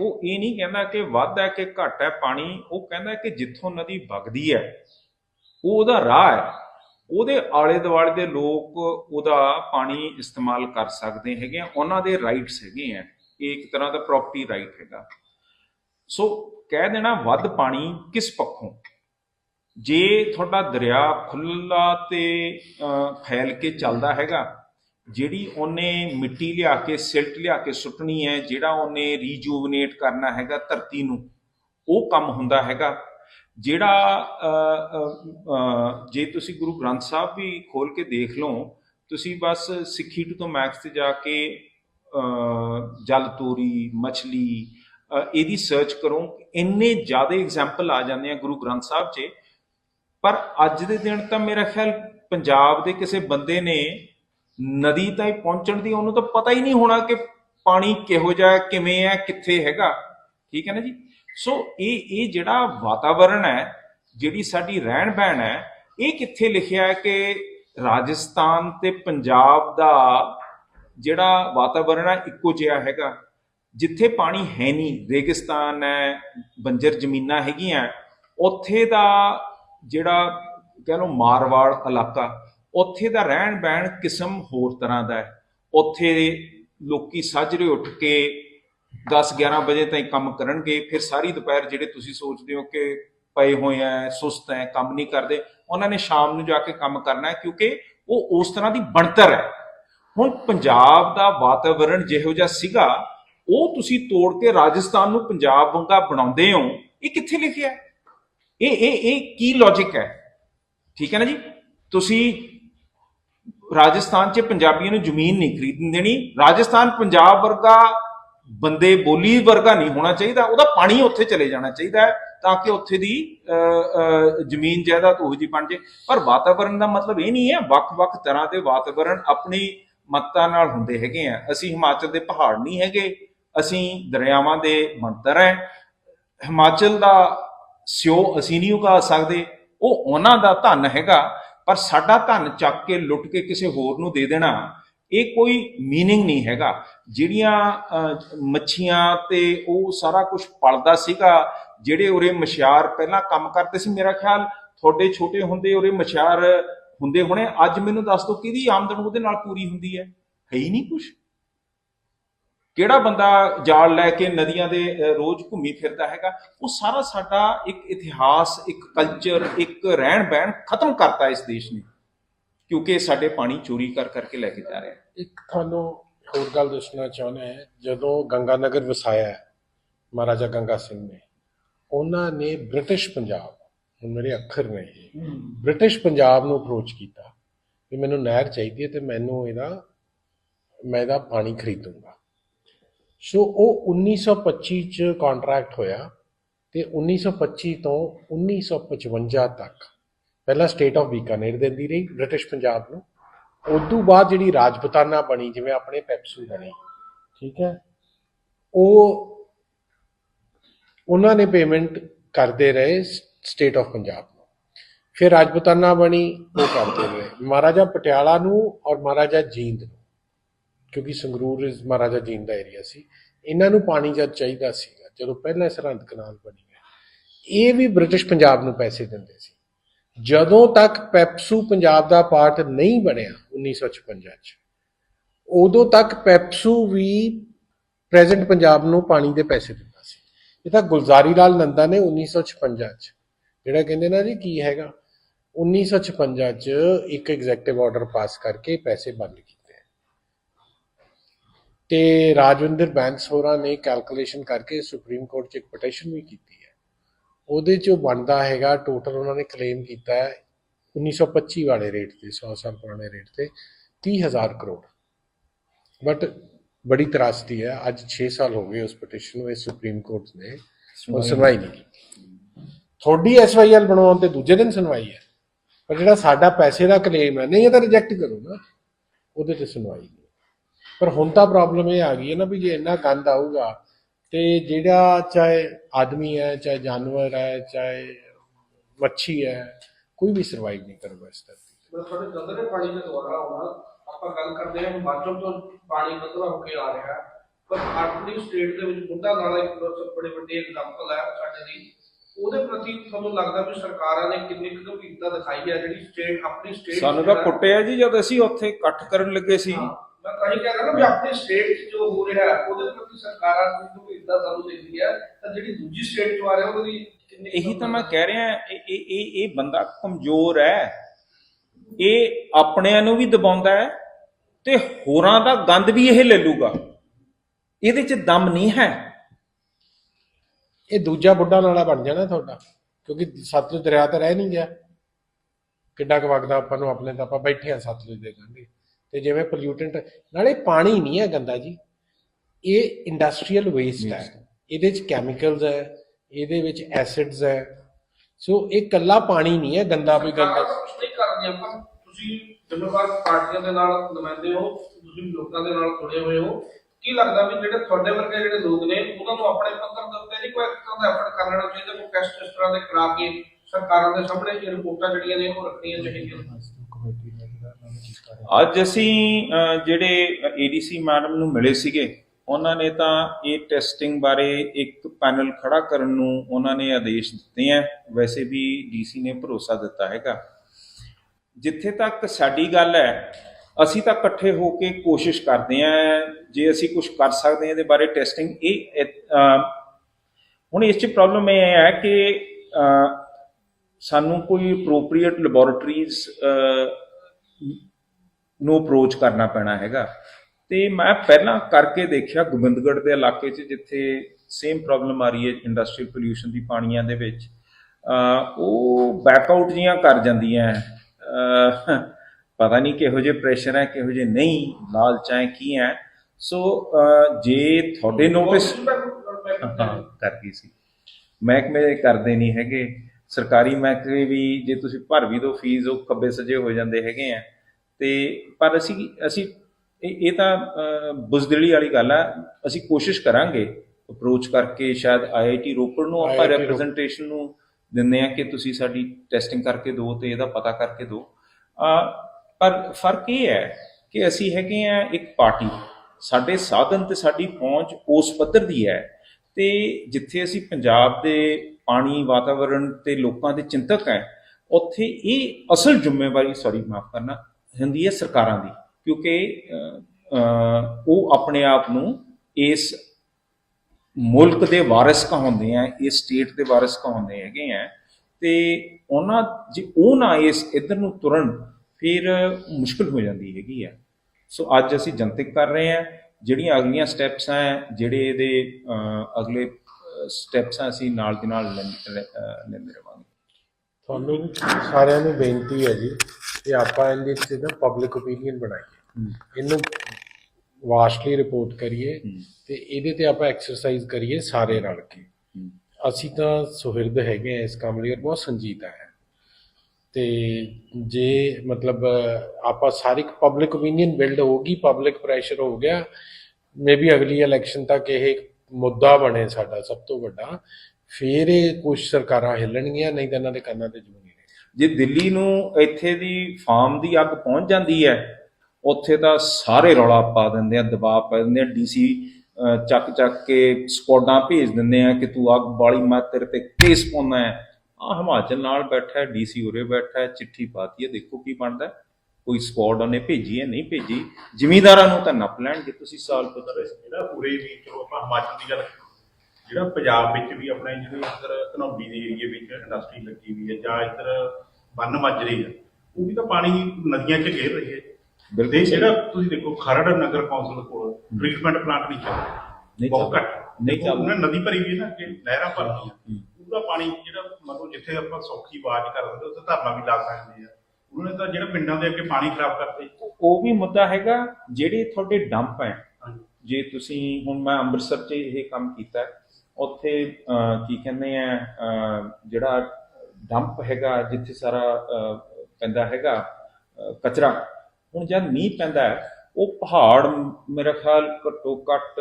ਉਹ ਇਹ ਨਹੀਂ ਕਹਿੰਦਾ ਕਿ ਵੱਧ ਹੈ ਕਿ ਘੱਟ ਹੈ ਪਾਣੀ, ਉਹ ਕਹਿੰਦਾ ਕਿ ਜਿੱਥੋਂ ਨਦੀ ਵਗਦੀ ਹੈ, ਉਹ ਉਹਦਾ ਰਾਹ ਹੈ। ਉਹਦੇ ਆਲੇ ਦੁਆਲੇ ਦੇ ਲੋਕ ਉਹਦਾ ਪਾਣੀ ਇਸਤੇਮਾਲ ਕਰ ਸਕਦੇ ਹੈਗੇ ਆ, ਉਹਨਾਂ ਦੇ ਰਾਈਟਸ ਹੈਗੇ ਆ। ਇਹ ਇੱਕ ਤਰ੍ਹਾਂ ਦਾ ਪ੍ਰਾਪਰਟੀ ਰਾਈਟ ਹੈਗਾ। ਸੋ ਕਹਿ ਦੇਣਾ ਵੱਧ ਪਾਣੀ ਕਿਸ ਪੱਖੋਂ? ਜੇ ਤੁਹਾਡਾ ਦਰਿਆ ਖੁੱਲਾ ਤੇ ਫੈਲ ਕੇ ਚੱਲਦਾ ਹੈਗਾ ਜਿਹੜੀ ਉਹਨੇ ਮਿੱਟੀ ਲਿਆ ਕੇ, ਸਿਲਟ ਲਿਆ ਕੇ ਸੁੱਟਣੀ ਹੈ, ਜਿਹੜਾ ਉਹਨੇ ਰੀਜੂਵਨੇਟ ਕਰਨਾ ਹੈਗਾ ਧਰਤੀ ਨੂੰ, ਉਹ ਕੰਮ ਹੁੰਦਾ ਹੈਗਾ। ਜਿਹੜਾ ਜੇ ਤੁਸੀਂ ਗੁਰੂ ਗ੍ਰੰਥ ਸਾਹਿਬ ਵੀ ਖੋਲ ਕੇ ਦੇਖ ਲਓ, ਤੁਸੀਂ ਬਸ ਸਿੱਖੀ ਟੂ ਤੋਂ ਮੈਕਸ ਤੇ ਜਾ ਕੇ ਜਲ ਤੋਰੀ, ਮਛਲੀ ਇਹਦੀ ਸਰਚ ਕਰੋ। ਇੰਨੇ ਜ਼ਿਆਦਾ ਐਗਜ਼ਾਮਪਲ ਆ ਜਾਂਦੇ ਆ ਗੁਰੂ ਗ੍ਰੰਥ ਸਾਹਿਬ 'ਚ। ਪਰ ਅੱਜ ਦੇ ਦਿਨ ਤਾਂ ਮੇਰਾ ਖਿਆਲ ਪੰਜਾਬ ਦੇ ਕਿਸੇ ਬੰਦੇ ਨੇ ਨਦੀ ਤਾਈਂ ਪਹੁੰਚਣ ਦੀ ਉਹਨੂੰ ਤਾਂ ਪਤਾ ਹੀ ਨਹੀਂ ਹੋਣਾ ਕਿ ਪਾਣੀ ਕਿਹੋ ਜਿਹਾ, ਕਿਵੇਂ ਹੈ, ਕਿੱਥੇ ਹੈਗਾ। ਠੀਕ ਹੈ ਨਾ ਜੀ? ਸੋ ਇਹ ਇਹ ਜਿਹੜਾ ਵਾਤਾਵਰਣ ਹੈ, ਜਿਹੜੀ ਸਾਡੀ ਰਹਿਣ ਬਹਿਣ ਹੈ, ਇਹ ਕਿੱਥੇ ਲਿਖਿਆ ਹੈ ਕਿ ਰਾਜਸਥਾਨ ਤੇ ਪੰਜਾਬ ਦਾ ਜਿਹੜਾ ਵਾਤਾਵਰਣ ਹੈ, ਇੱਕੋ ਜਿਹਾ ਹੈਗਾ। ਜਿੱਥੇ ਪਾਣੀ ਹੈ ਨਹੀਂ, ਰੇਗਿਸਤਾਨ ਹੈ, ਬੰਜਰ ਜ਼ਮੀਨਾਂ ਹੈਗੀਆਂ, ਉੱਥੇ ਦਾ ਜਿਹੜਾ ਕਹਿ ਲਓ ਮਾਰਵਾੜ ਇਲਾਕਾ ਉੱਥੇ ਦਾ ਰਹਿਣ ਬਹਿਣ ਕਿਸਮ ਹੋਰ ਤਰ੍ਹਾਂ ਦਾ ਹੈ। ਉੱਥੇ ਲੋਕੀ ਸਾਜਰੇ ਉੱਠ ਕੇ 10 11 ਵਜੇ ਤਾਈਂ ਕੰਮ ਕਰਨਗੇ, ਫਿਰ ਸਾਰੀ ਦੁਪਹਿਰ ਜਿਹੜੇ ਤੁਸੀਂ ਸੋਚਦੇ ਹੋ ਕਿ ਪਏ ਹੋਏ ਆ ਸੁਸਤ ਹੈ ਕੰਮ ਨਹੀਂ ਕਰਦੇ, ਉਹਨਾਂ ਨੇ ਸ਼ਾਮ ਨੂੰ ਜਾ ਕੇ ਕੰਮ ਕਰਨਾ ਹੈ ਕਿਉਂਕਿ ਉਹ ਉਸ ਤਰ੍ਹਾਂ ਦੀ ਬਣਤਰ ਹੈ। ਹੁਣ ਪੰਜਾਬ ਦਾ ਵਾਤਾਵਰਣ ਜਿਹੋ ਜਿਹਾ ਸੀਗਾ, ਉਹ ਤੁਸੀਂ ਤੋੜ ਕੇ ਰਾਜਸਥਾਨ ਨੂੰ ਪੰਜਾਬ ਵਾਂਗਾ ਬਣਾਉਂਦੇ ਹੋ, ਇਹ ਕਿੱਥੇ ਲਿਖਿਆ ਇਹ ਇਹ ਇਹ ਕੀ ਲੌਜੀਕ ਹੈ? ਠੀਕ ਹੈ ਨਾ ਜੀ? ਤੁਸੀਂ ਰਾਜਸਥਾਨ 'ਚ ਪੰਜਾਬੀਆਂ ਨੂੰ ਜ਼ਮੀਨ ਨਹੀਂ ਖਰੀਦਣ ਦੇਣੀ। ਰਾਜਸਥਾਨ ਪੰਜਾਬ ਵਰਗਾ ਬੰਦੇ ਬੋਲੀ ਵਰਗਾ ਨਹੀਂ ਹੋਣਾ ਚਾਹੀਦਾ। ਉਹਦਾ ਪਾਣੀ ਉੱਥੇ ਚਲੇ ਜਾਣਾ ਚਾਹੀਦਾ ਹੈ ਤਾਂ ਕਿ ਉੱਥੇ ਦੀ ਜ਼ਮੀਨ ਜਾਇਦਾਦ ਉਹੋ ਜੀ ਬਣ ਜੇ। ਪਰ ਵਾਤਾਵਰਣ ਦਾ ਮਤਲਬ ਇਹ ਨਹੀਂ ਹੈ, ਵੱਖ-ਵੱਖ ਤਰ੍ਹਾਂ ਦੇ ਵਾਤਾਵਰਣ ਆਪਣੀ ਮੱਤਾਂ ਨਾਲ ਹੁੰਦੇ ਹੈਗੇ ਆ। ਅਸੀਂ ਹਿਮਾਚਲ ਦੇ ਪਹਾੜ ਨਹੀਂ ਹੈਗੇ, ਅਸੀਂ ਦਰਿਆਵਾਂ ਦੇ ਮੰਤਰ ਹੈ। ਹਿਮਾਚਲ ਦਾ ਸਿਓ ਅਸੀਂ ਨਹੀਂ ਉਗਾ ਸਕਦੇ। ਉਹ ਉਹਨਾਂ ਦਾ ਧਨ ਹੈਗਾ। ਪਰ ਸਾਡਾ ਧਨ ਚੱਕ ਕੇ ਲੁੱਟ ਕੇ ਕਿਸੇ ਹੋਰ ਨੂੰ ਦੇ ਦੇਣਾ ਇਹ ਕੋਈ मीनिंग ਨਹੀਂ ਹੈਗਾ ਜਿਹੜੀਆਂ ਅਹ, ਮੱਛੀਆਂ ਤੇ ਉਹ ਸਾਰਾ ਕੁਝ ਪਲਦਾ ਸੀਗਾ ਜਿਹੜੇ ਉਰੇ ਮਸ਼ਿਆਰ ਪਹਿਲਾਂ ਕੰਮ ਕਰਦੇ ਸੀ ਮੇਰਾ ਖਿਆਲ ਤੁਹਾਡੇ ਛੋਟੇ ਹੁੰਦੇ ਉਰੇ ਮਸ਼ਿਆਰ ਹੁੰਦੇ ਹੋਣੇ ਅੱਜ ਮੈਨੂੰ ਦੱਸ ਦਿਓ ਕਿਹਦੀ ਆਮਦਨ ਉਹਦੇ ਨਾਲ ਪੂਰੀ ਹੁੰਦੀ ਹੈ ਹੈ ਹੀ ਨਹੀਂ ਕੁਝ ਕਿਹੜਾ ਬੰਦਾ ਜਾਲ ਲੈ ਕੇ ਨਦੀਆਂ ਦੇ ਰੋਜ਼ ਘੁੰਮੀ ਫਿਰਦਾ ਹੈਗਾ ਉਹ ਸਾਰਾ ਸਾਡਾ ਇੱਕ ਇਤਿਹਾਸ ਇੱਕ ਕਲਚਰ ਇੱਕ ਰਹਿਣ ਬਹਿਣ ਖਤਮ ਕਰਤਾ ਇਸ ਦੇਸ਼ ਨੇ ਕਿਉਂਕਿ ਸਾਡੇ ਪਾਣੀ ਚੋਰੀ ਕਰ ਕਰਕੇ ਲੈ ਕੇ ਜਾ ਰਿਹਾ ਇੱਕ ਤੁਹਾਨੂੰ ਹੋਰ ਗੱਲ ਦੱਸਣਾ ਚਾਹੁੰਦਾ ਹੈ ਜਦੋਂ ਗੰਗਾ ਨਗਰ ਵਸਾਇਆ ਮਹਾਰਾਜਾ ਗੰਗਾ ਸਿੰਘ ਨੇ ਉਹਨਾਂ ਨੇ ਬ੍ਰਿਟਿਸ਼ ਪੰਜਾਬ ਹੁਣ ਮੇਰੇ ਅੱਖਰ ਨੇ ਬ੍ਰਿਟਿਸ਼ ਪੰਜਾਬ ਨੂੰ ਅਪਰੋਚ ਕੀਤਾ ਵੀ ਮੈਨੂੰ ਨਹਿਰ ਚਾਹੀਦੀ ਹੈ ਤੇ ਮੈਨੂੰ ਇਹਦਾ ਮੈਂ ਇਹਦਾ ਪਾਣੀ ਖਰੀਦੂੰਗਾ। ਸੋ ਉਹ 1925 ਚ ਕੰਟਰੈਕਟ ਹੋਇਆ ਤੇ 1925 ਤੋਂ 1955 ਤੱਕ ਪਹਿਲਾਂ ਸਟੇਟ ਆਫ ਬੀਕਾਨੇਰ ਦਿੰਦੀ ਰਹੀ ਬ੍ਰਿਟਿਸ਼ ਪੰਜਾਬ ਨੂੰ। ਉਦੋਂ ਬਾਅਦ ਜਿਹੜੀ ਰਾਜਪੁਤਾਨਾ ਬਣੀ, ਜਿਵੇਂ ਆਪਣੇ ਪੈਪਸੂ ਬਣੀ, ਠੀਕ ਹੈ, ਉਹ ਉਹਨਾਂ ਨੇ ਪੇਮੈਂਟ ਕਰਦੇ ਰਹੇ ਸਟੇਟ ਆਫ ਪੰਜਾਬ ਨੂੰ। ਫਿਰ ਰਾਜਪੁਤਾਨਾ ਬਣੀ, ਉਹ ਕਰਦੇ ਰਹੇ। ਮਹਾਰਾਜਾ ਪਟਿਆਲਾ ਨੂੰ ਔਰ ਮਹਾਰਾਜਾ ਜੀਂਦ ਨੂੰ। ਕਿਉਂਕਿ ਸੰਗਰੂਰ ਇਸ ਮਹਾਰਾਜਾ ਜੀਂਦ ਦਾ ਏਰੀਆ ਸੀ। ਇਹਨਾਂ ਨੂੰ ਪਾਣੀ ਜਦ ਚਾਹੀਦਾ ਸੀਗਾ, ਜਦੋਂ ਪਹਿਲਾਂ ਸਰਹੰਦ ਕਨਾਲ ਬਣੀ ਹੈ। ਇਹ ਵੀ ਬ੍ਰਿਟਿਸ਼ ਪੰਜਾਬ ਨੂੰ ਪੈਸੇ ਦਿੰਦੇ ਸੀ। ਜਦੋਂ ਤੱਕ ਪੈਪਸੂ ਪੰਜਾਬ ਦਾ ਪਾਰਟ ਨਹੀਂ ਬਣਿਆ 1956 ਚ, ਉਦੋਂ ਤੱਕ ਪੈਪਸੂ ਵੀ ਪ੍ਰੈਜ਼ੈਂਟ ਪੰਜਾਬ ਨੂੰ ਪਾਣੀ ਦੇ ਪੈਸੇ ਦਿੰਦਾ ਸੀ। ਇਹ ਤਾਂ ਗੁਲਜ਼ਾਰੀ ਲਾਲ ਨੰਦਾ ਨੇ 1956 ਚ, ਜਿਹੜਾ ਕਹਿੰਦੇ ਨਾ ਜੀ ਕੀ ਹੈਗਾ? 1956 ਚ ਇੱਕ ਐਗਜ਼ੈਕਟਿਵ ਆਰਡਰ ਪਾਸ ਕਰਕੇ ਪੈਸੇ ਬੰਦ ਕੀਤੇ। ਤੇ ਰਾਜਵਿੰਦਰ ਬੈਂਸ ਹੋਰਾਂ ਨੇ ਕੈਲਕੂਲੇਸ਼ਨ ਕਰਕੇ ਸੁਪਰੀਮ ਕੋਰਟ 'ਚ ਇੱਕ ਪਟੀਸ਼ਨ ਵੀ ਕੀਤੀ ਹੈ। ਉਹਦੇ 'ਚ ਉਹ ਬਣਦਾ ਹੈਗਾ ਟੋਟਲ ਉਹਨਾਂ ਨੇ ਕਲੇਮ ਕੀਤਾ ਹੈ 1925 ਵਾਲੇ ਰੇਟ ਤੇ 100 ਸਾਲ ਪੁਰਾਣੇ ਰੇਟ ਤੇ 30000 ਕਰੋੜ। ਬਟ ਬੜੀ ਤਰਾਸਦੀ ਹੈ ਅੱਜ 6 ਸਾਲ ਹੋ ਗਏ ਉਸ ਪਟੀਸ਼ਨ ਨੂੰ ਇਹ ਸੁਪਰੀਮ ਕੋਰਟ ਨੇ ਉਹ ਸੁਣਵਾਈ ਨਹੀਂ ਕੀਤੀ। ਥੋੜੀ ਐਸਵਾਈਐਲ ਬਣਾਉਣ ਤੇ ਦੂਜੇ ਦਿਨ ਸੁਣਵਾਈ ਹੈ। ਪਰ ਜਿਹੜਾ ਸਾਡਾ ਪੈਸੇ ਦਾ ਕਲੇਮ ਹੈ ਨਹੀਂ ਇਹ ਤਾਂ ਰਿਜੈਕਟ ਕਰੋ ਨਾ ਉਹਦੇ ਤੇ ਸੁਣਵਾਈ ਪਰ ਹੁਣ ਤਾਂ ਪ੍ਰੋਬਲਮ ਇਹ ਆ ਗਈ ਹੈ ਨਾ ਵੀ ਜੇ ਇੰਨਾ ਗੰਦ ਆਊਗਾ ਤੇ ਜਿਹੜਾ ਚਾਹੇ ਆਦਮੀ ਹੈ ਚਾਹੇ ਜਾਨਵਰ ਹੈ ਚਾਹੇ ਮੱਛੀ ਹੈ ਕੋਈ ਵੀ ਸਰਵਾਈਵ ਨਹੀਂ ਕਰੂਗਾ ਇਸ ਧਰਤੀ ਤੇ। ਮੈਂ ਤੁਹਾਡੇ ਗੰਦਲੇ ਪਾਣੀ ਦੇ ਦੁਆਰਾ ਆਉਣਾ ਆਪਾਂ ਗੱਲ ਕਰਦੇ ਹਾਂ ਹਿਮਾਚਲ ਤੋਂ ਪਾਣੀ ਗੰਦਲਾ ਹੋ ਕੇ ਆ ਰਿਹਾ। ਪਰ ਆਪਣੀ ਸਟੇਟ ਦੇ ਵਿੱਚ ਬੁੱਢਾ ਨਾਲਾ ਇੱਕ ਬਹੁਤ ਬੜੀ ਵੱਡੀ ਐਗਜ਼ਾਮਪਲ ਹੈ ਸਾਡੇ ਦੀ ਉਹਦੇ ਪ੍ਰਤੀ ਤੁਹਾਨੂੰ ਲੱਗਦਾ ਵੀ ਸਰਕਾਰਾਂ ਨੇ ਕਿੰਨੀ ਕੁ ਗੰਭੀਰਤਾ ਦਿਖਾਈ ਹੈ ਜਿਹੜੀ ਸਟੇਟ ਆਪਣੀ ਸਟੇਟ ਸਾਨੂੰ ਤਾਂ ਕੁੱਟਿਆ ਜੀ ਜਦ ਅਸੀਂ ਉੱਥੇ ਇਕੱਠ ਕਰਨ ਲੱਗੇ ਸੀ। ਮੈਂ ਤਾਂ ਇਹ ਕਹਿ ਰਿਹਾ ਨਾ ਵੀ ਆਪਣੀ ਸਟੇਟ 'ਚ ਜੋ ਹੋ ਰਿਹਾ ਹੈ, ਉਹਦੇ ਪ੍ਰਤੀ ਸਰਕਾਰਾਂ ਦੀ ਗੰਭੀਰਤਾ ਸਾਨੂੰ ਦਿਖਦੀ ਹੈ ਤਾਂ ਜਿਹੜੀ ਦੂਜੀ ਸਟੇਟ 'ਚ ਆ ਰਿਹਾ ਉਹਦੀ ਇਹੀ ਤਾਂ ਮੈਂ ਕਹਿ ਰਿਹਾ ਇਹ ਇਹ ਇਹ ਇਹ ਬੰਦਾ ਕਮਜ਼ੋਰ ਹੈ। ਇਹ ਆਪਣਿਆਂ ਨੂੰ ਵੀ ਦਬਾਉਂਦਾ ਹੈ ਤੇ ਹੋਰਾਂ ਦਾ ਗੰਦ ਵੀ ਇਹ ਲੈ ਲੂਗਾ। ਇਹਦੇ 'ਚ ਦਮ ਨਹੀਂ ਹੈ। ਇਹ ਦੂਜਾ ਬੁੱਢਾ ਨਾਲਾ ਬਣ ਜਾਣਾ ਤੁਹਾਡਾ ਕਿਉਂਕਿ ਸਤਲੁਜ ਦਰਿਆ ਤਾਂ ਰਹਿ ਨਹੀਂ ਗਿਆ। ਕਿੱਡਾ ਕੁ ਵਗਦਾ ਆਪਾਂ ਨੂੰ ਆਪਣੇ ਤਾਂ ਆਪਾਂ ਬੈਠੇ ਆ ਸਤਲੁਜ ਦੇ ਕੰਢੇ ਤੇ ਜਿਵੇਂ ਪੋਲਿਊਟੈਂਟ ਨਾਲੇ ਪਾਣੀ ਨਹੀਂ ਹੈ ਗੰਦਾ ਜੀ। ਇਹ ਇੰਡਸਟਰੀਅਲ ਵੇਸਟ ਹੈ। ਇਹਦੇ ਵਿੱਚ ਕੈਮੀਕਲਸ ਹੈ ਇਹਦੇ ਵਿੱਚ ਐਸਿਡਸ ਹੈ। ਸੋ ਇਹ ਕੱਲਾ ਪਾਣੀ ਨਹੀਂ ਹੈ ਗੰਦਾ ਵੀ ਗੰਦਾ। ਨਹੀਂ ਕਰਦੀਆਂ ਪਰ ਤੁਸੀਂ ਜ਼ਿੰਮੇਵਾਰ ਪਾਰਟੀਆਂ ਦੇ ਨਾਲ ਨੁਮਾਇੰਦੇ ਹੋ ਤੁਸੀਂ ਲੋਕਾਂ ਦੇ ਨਾਲ ਜੁੜੇ ਹੋਏ ਹੋ। ਕੀ ਲੱਗਦਾ ਵੀ ਜਿਹੜੇ ਤੁਹਾਡੇ ਵਰਗੇ ਜਿਹੜੇ ਲੋਕ ਨੇ ਉਹਨਾਂ ਨੂੰ ਆਪਣੇ ਪੱਧਰ ਦੇ ਉੱਤੇ ਨਹੀਂ ਕੋਈ ਤਰ੍ਹਾਂ ਦਾ ਐਫਰਟ ਕਰ ਲੈਣਾ ਚਾਹੀਦਾ ਕੋਈ ਟੈਸਟ ਇਸ ਤਰ੍ਹਾਂ ਦੇ ਕਰਾ ਕੇ ਸਰਕਾਰਾਂ ਦੇ ਸਾਹਮਣੇ ਇਹ ਰਿਪੋਰਟਾਂ ਜਿਹੜੀਆਂ ਨੇ ਉਹ ਰੱਖਣੀਆਂ ਚਾਹੀਦੀਆਂ ਨੇ? ਅੱਜ ਅਸੀਂ ਅਹ, ਜਿਹੜੇ ਏਡੀਸੀ ਮੈਡਮ ਨੂੰ ਮਿਲੇ ਸੀਗੇ ਉਹਨਾਂ ਨੇ ਤਾਂ ਇਹ ਟੈਸਟਿੰਗ ਬਾਰੇ ਇੱਕ ਪੈਨਲ ਖੜਾ ਕਰਨ ਨੂੰ ਉਹਨਾਂ ਨੇ ਆਦੇਸ਼ ਦਿੱਤੇ ਆ ਵੈਸੇ ਵੀ ਡੀਸੀ ਨੇ ਭਰੋਸਾ ਦਿੱਤਾ ਹੈਗਾ। ਜਿੱਥੇ ਤੱਕ ਸਾਡੀ ਗੱਲ ਹੈ ਅਸੀਂ ਤਾਂ ਇਕੱਠੇ ਹੋ ਕੇ ਕੋਸ਼ਿਸ਼ ਕਰਦੇ ਆ ਜੇ ਅਸੀਂ ਕੁਝ ਕਰ ਸਕਦੇ ਹਾਂ ਇਹਦੇ ਬਾਰੇ ਟੈਸਟਿੰਗ ਇਹ ਹੁਣ ਇਸ 'ਚ ਪ੍ਰੋਬਲਮ ਇਹ ਹੈ ਕਿ ਸਾਨੂੰ ਕੋਈ ਅਪਰੋਪਰੀਏਟ ਲੈਬੋਰੇਟਰੀਜ਼ ਨੂੰ ਅਪਰੋਚ ਕਰਨਾ ਪੈਣਾ ਹੈਗਾ। ਤੇ ਮੈਂ ਪਹਿਲਾਂ ਕਰਕੇ ਦੇਖਿਆ ਗੋਬਿੰਦਗੜ੍ਹ ਦੇ ਇਲਾਕੇ 'ਚ ਜਿੱਥੇ ਸੇਮ ਪ੍ਰੋਬਲਮ ਆ ਰਹੀ ਹੈ ਇੰਡਸਟਰੀਅਲ ਪੋਲਿਊਸ਼ਨ ਦੀ ਪਾਣੀਆਂ ਦੇ ਵਿੱਚ, ਅਹ ਉਹ ਬੈਕਆਊਟ ਜੀਆਂ ਕਰ ਜਾਂਦੀਆਂ ਪਤਾ ਨਹੀਂ ਕਿਹੋ ਜਿਹੇ ਪ੍ਰੈਸ਼ਰ ਹੈ, ਕਿਹੋ ਜਿਹੇ ਨਹੀਂ, ਲਾਲਚ ਹੈ, ਕੀ ਹੈ। ਸੋ ਜੇ ਤੁਹਾਡੇ ਨੋਟਿਸ ਹਾਂ, ਕਰ ਗਈ ਸੀ। ਮਹਿਕਮੇ ਕਰਦੇ ਨਹੀਂ ਹੈਗੇ। ਸਰਕਾਰੀ ਮਹਿਕਮੇ ਵੀ ਜੇ ਤੁਸੀਂ ਭਰ ਵੀ ਦੋ ਫੀਸ ਉਹ ਖੱਬੇ ਸੱਜੇ ਹੋ ਜਾਂਦੇ ਹੈਗੇ ਆ। ਤੇ ਪਰ ਅਸੀਂ ਅਸੀਂ ਇਹ ਇਹ ਤਾਂ ਬੁਜ਼ਦਿਲੀ ਵਾਲੀ ਗੱਲ ਆ। ਅਸੀਂ ਕੋਸ਼ਿਸ਼ ਕਰਾਂਗੇ ਅਪਰੋਚ ਕਰਕੇ ਸ਼ਾਇਦ ਆਈਆਈਟੀ ਰੋਪੜ ਨੂੰ ਆਪਾਂ। ਰਿਪਰੈਜ਼ੈਂਟੇਸ਼ਨ ਨੂੰ ਦਿੰਦੇ ਆ ਕਿ ਤੁਸੀਂ ਸਾਡੀ ਟੈਸਟਿੰਗ ਕਰਕੇ ਦਿਓ ਤੇ ਇਹਦਾ ਪਤਾ ਕਰਕੇ ਦਿਓ। ਆ ਪਰ ਫ਼ਰਕ ਇਹ ਹੈ ਕਿ ਅਸੀਂ ਹੈਗੇ ਆ ਇੱਕ ਪਾਰਟੀ। ਸਾਡੇ ਸਾਧਨ ਤੇ ਸਾਡੀ ਪਹੁੰਚ ਉਸ ਪੱਧਰ ਦੀ ਹੈ। ਤੇ ਜਿੱਥੇ ਅਸੀਂ ਪੰਜਾਬ ਦੇ ਪਾਣੀ ਵਾਤਾਵਰਣ ਤੇ ਲੋਕਾਂ ਦੇ ਚਿੰਤਕ ਹੈ ਉੱਥੇ ਇਹ ਅਸਲ ਜ਼ਿੰਮੇਵਾਰੀ ਸੌਰੀ ਮਾਫ ਕਰਨਾ ਹੁੰਦੀ ਹੈ ਸਰਕਾਰਾਂ ਦੀ, ਕਿਉਂਕਿ ਉਹ ਆਪਣੇ ਆਪ ਨੂੰ ਇਸ ਮੁਲਕ ਦੇ ਵਾਰਿਸ ਕਹਾਉਂਦੇ ਆ, ਇਸ ਸਟੇਟ ਦੇ ਵਾਰਿਸ ਕਹਾਉਂਦੇ ਹੈਗੇ ਆ, ਤੇ ਉਹਨਾਂ, ਜੇ ਉਹ ਨਾ ਇਸ ਇਧਰ ਨੂੰ ਤੁਰਨ, ਫਿਰ ਮੁਸ਼ਕਲ ਹੋ ਜਾਂਦੀ ਹੈਗੀ ਆ। ਸੋ ਅੱਜ ਅਸੀਂ ਜਨਤਕ ਕਰ ਰਹੇ ਆ, ਜਿਹੜੀਆਂ ਅਗਲੀਆਂ ਸਟੈਪਸ ਆ, ਜਿਹੜੇ ਇਹਦੇ ਅਗਲੇ ਸਟੈਪਸ ਆ, ਅਸੀਂ ਨਾਲ ਦੀ ਨਾਲ ਲੈਂਦੇ ਲੈ- ਲੈਂਦੇ ਰਵਾਂਗੇ। ਤੁਹਾਨੂੰ ਸਾਰਿਆਂ ਨੂੰ ਬੇਨਤੀ ਹੈ ਜੀ ਕਿ ਆਪਾਂ ਇਹਦੇ ਤੇ ਨਾ ਪਬਲਿਕ ਓਪੀਨੀਅਨ ਬਣਾਈਏ। ਇਹਨੂੰ ਵਾਸਟਲੀ ਰਿਪੋਰਟ ਕਰੀਏ ਤੇ ਇਹਦੇ ਤੇ ਆਪਾਂ ਐਕਸਰਸਾਈਜ਼ ਕਰੀਏ ਸਾਰੇ ਰਲ ਕੇ। ਅਸੀਂ ਤਾਂ ਸੁਹਿਰਦ ਹੈਗੇ ਆ ਇਸ ਕੰਮ ਲਈ ਔਰ ਬਹੁਤ ਸੰਜੀਦਾ ਹੈ। ਤੇ ਜੇ ਮਤਲਬ ਆਪਾਂ ਸਾਰੀ ਪਬਲਿਕ ਓਪੀਨੀਅਨ ਬਿਲਡ ਹੋਗੀ ਪਬਲਿਕ ਪ੍ਰੈਸ਼ਰ ਹੋ ਗਿਆ ਮੇਬੀ ਅਗਲੀ ਇਲੈਕਸ਼ਨ ਤੱਕ ਇਹ ਮੁੱਦਾ ਬਣੇ ਸਾਡਾ ਸਭ ਤੋਂ ਵੱਡਾ। ਫਿਰ ਇਹ ਕੁਝ ਸਰਕਾਰਾਂ ਹਿੱਲਣਗੀਆਂ ਨਹੀਂ ਤਾਂ ਇਹਨਾਂ ਦੇ ਕੰਨਾਂ ਤੇ ਜੂ ਨਹੀਂ ਰਹੇਗਾ ਜੇ ਦਿੱਲੀ ਨੂੰ ਇੱਥੇ ਦੀ ਫਾਰਮ ਦੀ ਅੱਗ ਪਹੁੰਚ ਜਾਂਦੀ ਹੈ, ਉੱਥੇ ਤਾਂ ਸਾਰੇ ਰੌਲਾ ਪਾ ਦਿੰਦੇ ਆ, ਦਬਾਅ ਪਾ ਦਿੰਦੇ ਆ, ਡੀਸੀ ਚੱਕ ਚੱਕ ਕੇ ਸਕੁਆਡਾਂ ਭੇਜ ਦਿੰਦੇ ਆ ਕਿ ਤੂੰ ਅੱਗ ਬਾਲੀ, ਮੈਂ ਤੇਰੇ ਤੇ ਕੇਸ ਪਾਉਣਾ ਹੈ। ਆ ਹਿਮਾਚਲ ਨਾਲ ਬੈਠਾ ਹੈ, ਡੀਸੀ ਉਰੇ ਬੈਠਾ ਚਿੱਠੀ ਪਾਤੀ ਹੈ, ਦੇਖੋ ਕੀ ਬਣਦਾ ਕੋਈ ਸਕੁਆਡ ਉਹਨੇ ਭੇਜੀ ਹੈ, ਨਹੀਂ ਭੇਜੀ। ਜ਼ਿਮੀਂਦਾਰਾਂ ਨੂੰ ਤਾਂ ਨੱਪ ਲੈਣਗੇ, ਤੁਸੀਂ ਸਾਲ ਪਤਾ ਜਿਹੜਾ ਪੂਰੇ ਵੀ ਚਲੋ ਆਪਾਂ ਹਿਮਾਚਲ ਦੀ ਗੱਲ ਜਿਹੜਾ ਪੰਜਾਬ ਵਿੱਚ ਵੀ ਆਪਣਾ ਜਿਹੜੇ ਇੱਧਰ ਧਨੌਲੀ ਦੇ ਏਰੀਏ ਵਿੱਚ ਇੰਡਸਟਰੀ ਲੱਗੀ ਹੋਈ ਹੈ ਜਾਂ ਇੱਧਰ ਬੰਨ ਵੱਜ ਰਹੀ ਹੈ ਉਹ ਵੀ ਤਾਂ ਪਾਣੀ ਨਦੀਆਂ 'ਚ ਘੇਰ ਰਹੀ ਹੈ। ਬਿਲਕੁਲ। ਜਿਹੜਾ ਤੁਸੀਂ ਦੇਖੋ ਖਰੜ ਨਗਰ ਕੌਂਸਲ ਕੋਲ ਟ੍ਰੀਟਮੈਂਟ ਪਲਾਂਟ ਨਹੀਂ ਚੱਲ ਰਿਹਾ। ਨਹੀਂ ਬਹੁਤ ਘੱਟ। ਨਹੀਂ ਚੱਲ ਉਹਨਾਂ ਨਦੀ ਭਰੀ ਵੀ ਹੈ ਨਾ ਕਿ ਨਹਿਰਾਂ ਭਰਦੀਆਂ ਉਹਦਾ ਪਾਣੀ ਜਿਹੜਾ ਮਤਲਬ ਜਿੱਥੇ ਆਪਾਂ ਸੌਖੀ ਆਵਾਜ਼ ਕਰ ਦਿੰਦੇ ਉੱਥੇ ਧਰਨਾ ਵੀ ਲਾ ਸਕਦੇ ਆ। ਉਹਨਾਂ ਨੇ ਤਾਂ ਜਿਹੜਾ ਪਿੰਡਾਂ ਦੇ ਅੱਗੇ ਪਾਣੀ ਖਰਾਬ ਕਰਤੇ। ਉਹ ਵੀ ਮੁੱਦਾ ਹੈਗਾ ਜਿਹੜੇ ਤੁਹਾਡੇ ਡੰਪ ਹੈ। ਜੇ ਤੁਸੀਂ ਹੁਣ ਮੈਂ ਅੰਮ੍ਰਿਤਸਰ 'ਚ ਇਹ ਕੰਮ ਕੀਤਾ ਹੈ, ਉੱਥੇ ਕੀ ਕਹਿੰਦੇ ਆ ਜਿਹੜਾ ਡੰਪ ਹੈਗਾ, ਜਿੱਥੇ ਸਾਰਾ ਪੈਂਦਾ ਹੈਗਾ ਕਚਰਾ, ਹੁਣ ਜਦ ਮੀਂਹ ਪੈਂਦਾ ਹੈ, ਉਹ ਪਹਾੜ ਮੇਰਾ ਖਿਆਲ ਘੱਟੋ ਘੱਟ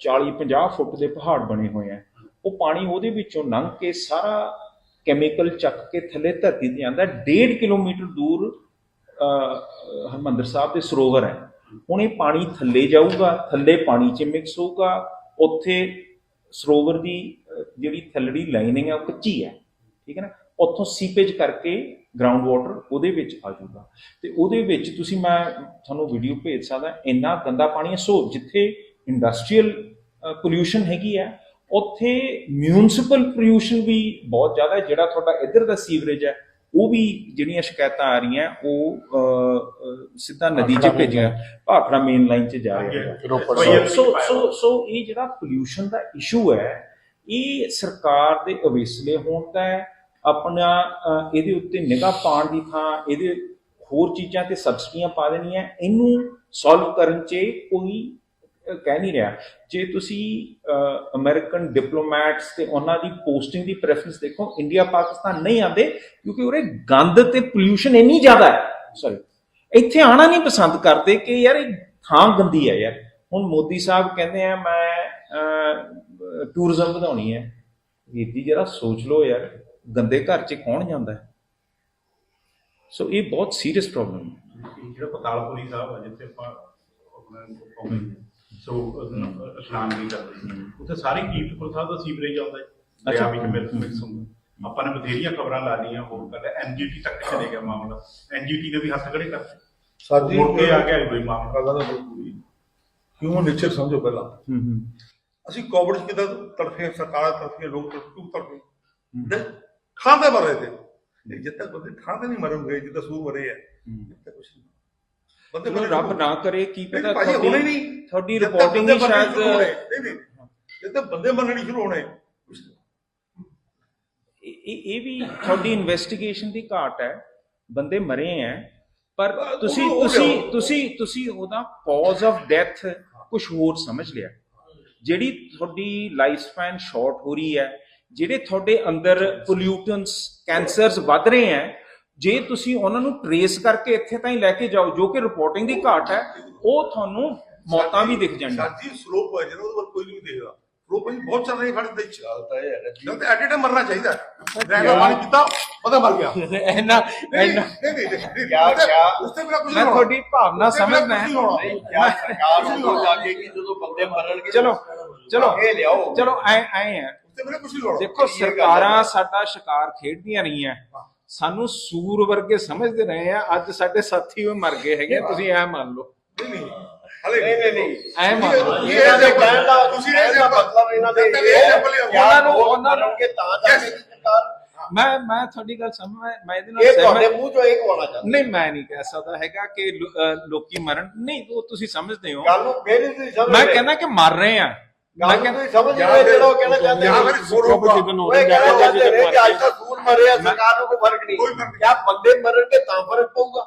40 50 ਫੁੱਟ ਦੇ ਪਹਾੜ ਬਣੇ ਹੋਏ ਆ। ਉਹ ਪਾਣੀ ਉਹਦੇ ਵਿੱਚੋਂ ਲੰਘ ਕੇ ਸਾਰਾ ਕੈਮੀਕਲ ਚੱਕ ਕੇ ਥੱਲੇ ਧਰਤੀ ਤੇ ਜਾਂਦਾ 1.5 ਕਿਲੋਮੀਟਰ ਦੂਰ, ਅਹ, ਹਰਿਮੰਦਰ ਸਾਹਿਬ ਦੇ ਸਰੋਵਰ ਹੈ। ਹੁਣ ਇਹ ਪਾਣੀ ਥੱਲੇ ਜਾਊਗਾ, ਥੱਲੇ ਪਾਣੀ 'ਚ ਮਿਕਸ ਹੋਊਗਾ, ਉੱਥੇ ਸਰੋਵਰ ਦੀ ਜਿਹੜੀ ਥੱਲੜੀ ਲਾਈਨਿੰਗ ਹੈ ਉਹ ਕੱਚੀ ਹੈ, ਠੀਕ ਹੈ ਨਾ? ਉੱਥੋਂ ਸੀਪੇਜ ਕਰਕੇ ਗਰਾਊਂਡ ਵਾਟਰ ਉਹਦੇ ਵਿੱਚ ਆ ਜਾਊਗਾ। ਤੇ ਉਹਦੇ ਵਿੱਚ ਤੁਸੀਂ ਮੈਂ ਤੁਹਾਨੂੰ ਵੀਡੀਓ ਭੇਜ ਸਕਦਾ, ਇੰਨਾ ਗੰਦਾ ਪਾਣੀ ਹੈ। ਸੋ ਜਿੱਥੇ ਇੰਡਸਟਰੀਅਲ ਪੋਲਿਊਸ਼ਨ ਹੈਗੀ ਹੈ, ਉੱਥੇ ਮਿਊਨਿਸਪਲ ਪੋਲਿਊਸ਼ਨ ਵੀ ਬਹੁਤ ਜ਼ਿਆਦਾ ਹੈ, ਜਿਹੜਾ ਤੁਹਾਡਾ ਇੱਧਰ ਦਾ ਸੀਵਰੇਜ ਹੈ ਉਹ ਵੀ ਜਿਹੜੀਆਂ ਸ਼ਿਕਾਇਤਾਂ ਆ ਰਹੀਆਂ ਉਹ ਸਿੱਧਾ ਨਦੀ 'ਚ ਭੇਜਿਆ ਭਾਖੜਾ ਮੇਨ ਲਾਈਨ 'ਚ ਜਾ ਰਿਹਾ ਹੈ। ਸੋ ਸੋ ਸੋ ਇਹ ਜਿਹੜਾ ਪੋਲਿਊਸ਼ਨ ਦਾ ਇਸ਼ੂ ਹੈ ਇਹ ਸਰਕਾਰ ਦੇ ਅਵੇਸਲੇ ਹੋਣ ਦਾ ਹੈ ਆਪਣਾ ਇਹਦੇ ਉੱਤੇ ਨਿਗਾਹ ਪਾਉਣ ਦੀ ਥਾਂ ਇਹਦੇ ਹੋਰ ਚੀਜ਼ਾਂ ਤੇ ਸਬਸਿਡੀਆਂ ਪਾ ਦੇਣੀਆਂ ਇਹਨੂੰ ਸੋਲਵ ਕਰਨ 'ਚ ਕੋਈ ਕਹਿ ਨਹੀਂ ਰਿਹਾ। ਜੇ ਤੁਸੀਂ ਅਮਰੀਕਨ ਡਿਪਲੋਮੈਟਸ ਤੇ ਉਹਨਾਂ ਦੀ ਪੋਸਟਿੰਗ ਦੀ ਪ੍ਰੈਫਰੈਂਸ ਦੇਖੋ ਇੰਡੀਆ ਪਾਕਿਸਤਾਨ ਨਹੀਂ ਆਉਂਦੇ ਕਿਉਂਕਿ ਉਰੇ ਗੰਦ ਤੇ ਪੋਲਿਊਸ਼ਨ ਇੰਨੀ ਜ਼ਿਆਦਾ ਹੈ। ਸੌਰੀ ਇੱਥੇ ਆਣਾ ਨਹੀਂ ਪਸੰਦ ਕਰਦੇ ਕਿ ਯਾਰ ਇਹ ਥਾਂ ਗੰਦੀ ਹੈ ਯਾਰ। ਹੁਣ ਮੋਦੀ ਸਾਹਿਬ ਕਹਿੰਦੇ ਆ, ਮੈਂ ਟੂਰਿਜ਼ਮ ਵਧਾਉਣੀ ਹੈ। ਵੀਰ ਜਰਾ ਸੋਚ ਲਓ ਯਾਰ, ਗੰਦੇ ਘਰ 'ਚ ਕੌਣ ਜਾਂਦਾ ਹੈ? ਸੋ ਇਹ ਬਹੁਤ ਸੀਰੀਅਸ ਪ੍ਰੋਬਲਮ ਹੈ। ਜਿਹੜਾ ਪਤਾਲਪੁਰੀ ਸਾਹਿਬ ਆ, ਜਿੱਥੇ ਆਪਾਂ ਆਪਣਾ ਸੋ ਇਸ਼ਨਾਨ ਵੀ ਕਰਦੇ ਹਾਂ। ਉੱਥੇ ਸਾਰੇ ਕੀਰਤਪੁਰ ਸਾਹਿਬ ਦਾ ਸੀਵਰੇਜ ਆਉਂਦਾ ਹੈ। ਦਰਿਆ ਵਿੱਚ ਮਿਕਸ ਮਿਕਸ ਹੁੰਦਾ ਆਪਾਂ ਨੇ ਬਥੇਰੀਆਂ ਖਬਰਾਂ ਲਾ ਲਈਆਂ ਹੋਰ ਗੱਲ ਐਨਜੀਟੀ ਤੱਕ ਚਲੇ ਗਿਆ ਮਾਮਲਾ। ਐਨਜੀਟੀ ਨੇ ਵੀ ਹੱਥ ਖੜੇ ਕਰਤੇ ਸਾਡੀ ਮੁੜ ਕੇ ਆ ਗਿਆ ਕੋਈ ਮਾਮਲਾ। ਦਾ ਪੂਰੀ। ਹਿਊਮਨ ਨੇਚਰ ਸਮਝੋ ਪਹਿਲਾਂ। ਹੂੰ ਹੂੰ। ਅਸੀਂ ਕੋਵਿਡ ਚ ਕਿਦਾਂ ਤੜਫੇ ਸਰਕਾਰਾਂ ਤੜਫੇ ਲੋਕ ਤੜਫੇ ਕਿਉਂ ਤੜਫੇ। ਨਹੀਂ, ਖਾਂਦੇ ਮਰ ਰਹੇ ਤੇ। ਜਿੱਦ ਤੱਕ ਬੰਦੇ ਖਾਂਦੇ ਨਹੀਂ ਮਰਨਗੇ ਜਿੱਦਾਂ ਸੂ ਮਰੇ ਆ। ਜਿੱਦ ਤੱਕ ਕੁਛ ਨਹੀਂ। ਬੰਦੇ ਮਰੇ ਰੱਬ ਨਾ ਕਰੇ ਕੀ ਪਤਾ ਭਾਜੀ, ਹੋਣੇ ਤੁਹਾਡੀ ਨਹੀਂ। ਤੁਹਾਡੀ ਜਦ ਤੱਕ ਰਿਪੋਰਟਿੰਗ ਬੰਦੇ ਹੀ ਸ਼ਾਇਦ ਸ਼ੁਰੂ ਹੋਣੇ, ਨਹੀਂ ਨਹੀਂ। ਜਿੱਦ ਤੱਕ ਬੰਦੇ ਮਰਨੇ ਸ਼ੁਰੂ ਹੋਣੇ। ਇਹ ਇਹ ਵੀ ਤੁਹਾਡੀ ਇਨਵੈਸਟੀਗੇਸ਼ਨ ਦੀ ਘਾਟ ਹੈ। ਬੰਦੇ ਮਰੇ ਹੈ ਪਰ ਉਹ- ਤੁਸੀਂ ਉਹ- ਉਹ ਤੁਸੀਂ ਲਿਆਓ। ਤੁਸੀਂ ਤੁਸੀਂ ਉਹਦਾ ਕਾਜ਼ ਆਫ ਡੈਥ ਕੁਝ ਹੋਰ ਸਮਝ ਲਿਆ। ਜਿਹੜੀ ਤੁਹਾਡੀ ਲਾਈਫ ਸਪੈਨ ਸ਼ਾਰਟ ਹੋ ਰਹੀ ਹੈ ਜਿਹੜੇ ਤੁਹਾਡੇ ਅੰਦਰ ਪੋਲਿਊਟੈਂਟਸ ਕੈਂਸਰਸ ਵੱਧ ਰਹੇ ਹੈ ਜੇ ਤੁਸੀਂ ਉਹਨਾਂ ਨੂੰ ਟਰੇਸ ਕਰਕੇ ਇੱਥੇ ਤਾਈਂ ਲੈ ਕੇ ਜਾਓ ਜੋ ਕਿ ਰਿਪੋਰਟਿੰਗ ਦੀ ਘਾਟ ਹੈ ਉਹ ਤੁਹਾਨੂੰ ਮੌਤਾਂ ਵੀ ਦਿਖ ਜਾਣਗੀਆਂ ਸਾਡੀ ਸਲੋਪ ਹੈ ਜਿਹਨੂੰ ਉਹਦੇ ਵੱਲ ਕੋਈ ਨਹੀਂ ਦੇਖ ਸਲੋਪ ਹੈ ਬਹੁਤ ਚੱਲ ਰਹੀ ਹੈ ਸਾਡੇ ਦੇਸ਼ ਚ ਗੱਲ ਤਾਂ ਇਹ ਹੈ ਨਾ ਜਦ ਤੇ ਐਟ ਮਰਨਾ ਚਾਹੀਦਾ ਰਹਿਣਾ ਪਾਣੀ ਪੀਤਾ ਉਹਦਾ ਮਰ ਗਿਆ। *laughs* ਇੰਨਾ ਨਹੀਂ ਇੰਨਾ ਨਹੀਂ ਨਹੀਂ ਨਹੀਂ ਕਿਆ- ਉਸ ਤੇ- ਕਿਆ- ਉਸ ਤੇ ਮੇਰਾ ਕੁਝ ਮੈਂ ਤੁਹਾਡੀ ਭਾਵਨਾ ਸਮਝਦਾ ਹਾਂ। ਨਹੀਂ ਕਿਆ ਸਰਕਾਰ ਨੂੰ ਲੱਗੇਗੀ ਜਦੋਂ ਬੰਦੇ ਮਰਨਗੇ ਚਲੋ ਚਲੋ। ਇਹ ਲਿਆਓ। ਚਲੋ ਐ ਐ ਹੈ। ਉਸ ਤੇ ਮੇਰਾ ਕੁਝ ਨਹੀਂ ਲੋੜ ਦੇਖੋ ਸਰਕਾਰਾਂ ਸਾਡਾ ਸ਼ਿਕਾਰ ਖੇਡਦੀਆਂ ਰਹੀਆਂ। ਸਾਨੂੰ ਸੂਰ ਵਰਗੇ ਸਮਝਦੇ ਰਹੇ ਆ। ਅੱਜ ਸਾਡੇ ਸਾਥੀ ਵੀ ਮਰ ਗਏ ਹੈਗੇ ਤੁਸੀਂ ਐ ਮੰਨ ਲਓ। ਨਹੀਂ ਨਹੀਂ। ਹਲੇ ਨਹੀਂ। ਨਹੀਂ ਨਹੀਂ ਐ ਮੰਨ ਲਓ। ਤੁਸੀਂ ਇਹਨਾਂ ਦੇ ਇਹ ਕਹਿਣ ਦਾ ਤੁਸੀਂ ਕਹਿਣ ਇਹ ਦਾ ਮਤਲਬ ਇਹਨਾਂ ਦੇ ਜਦ ਤੱਕ ਇਹ simple ਹੀ ਆ, ਕਿਆ ਉਹਨਾਂ ਨੂੰ- ਲੋਕ ਉਹਨਾਂ ਨੂੰ- ਮਰਨਗੇ ਤਾਂ ਜਾ ਕੇ ਸਰਕਾਰ ਮੈਂ ਮੈਂ ਤੁਹਾਡੀ ਗੱਲ ਸਮਝ ਮੈਂ- ਮੈਂ ਇਹਦੇ ਨਾਲ ਇਹ ਤੁਹਾਡੇ ਸਹਿਮਤ ਮੂੰਹ ਚੋਂ ਇਹ ਕਵਾਉਣਾ ਚਾਹੁੰਦਾ। ਨਹੀਂ ਮੈਂ ਨਹੀਂ ਕਹਿ ਸਕਦਾ ਹੈਗਾ ਕਿ ਲੋ- ਅਹ ਲੋਕੀ ਮਰਨ। ਨਹੀਂ ਉਹ ਤੁਸੀਂ ਸਮਝਦੇ ਹੋ। ਗੱਲ ਨੂੰ ਸਮਝ ਮੈਂ। ਕਹਿੰਦਾ ਕਿ ਮਰ ਰਹੇ ਆ। ਗੱਲ ਨੂੰ ਕਹਿੰਦਾ ਤੁਸੀਂ ਸਮਝ ਰਹੇ ਜਿਹੜਾ ਉਹ ਕਹਿਣਾ ਚਾਹੁੰਦੇ ਜਾਂ ਫਿਰ ਸੋਰ ਹੋਊਗਾ ਉਹ ਇਹ ਕਹਿਣਾ ਚਾਹੁੰਦੇ ਨੇ ਕਿ ਅੱਜ ਤਾਂ ਸੂਰ ਮਰੇ ਆ ਸਰਕਾਰ ਨੂੰ ਕੋਈ ਫ਼ਰਕ ਨਹੀਂ। ਕੋਈ ਫ਼ਰਕ ਨਹੀਂ। ਕਿਆ ਬੰਦੇ ਮਰਨਗੇ ਤਾਂ ਫ਼ਰਕ ਪਊਗਾ।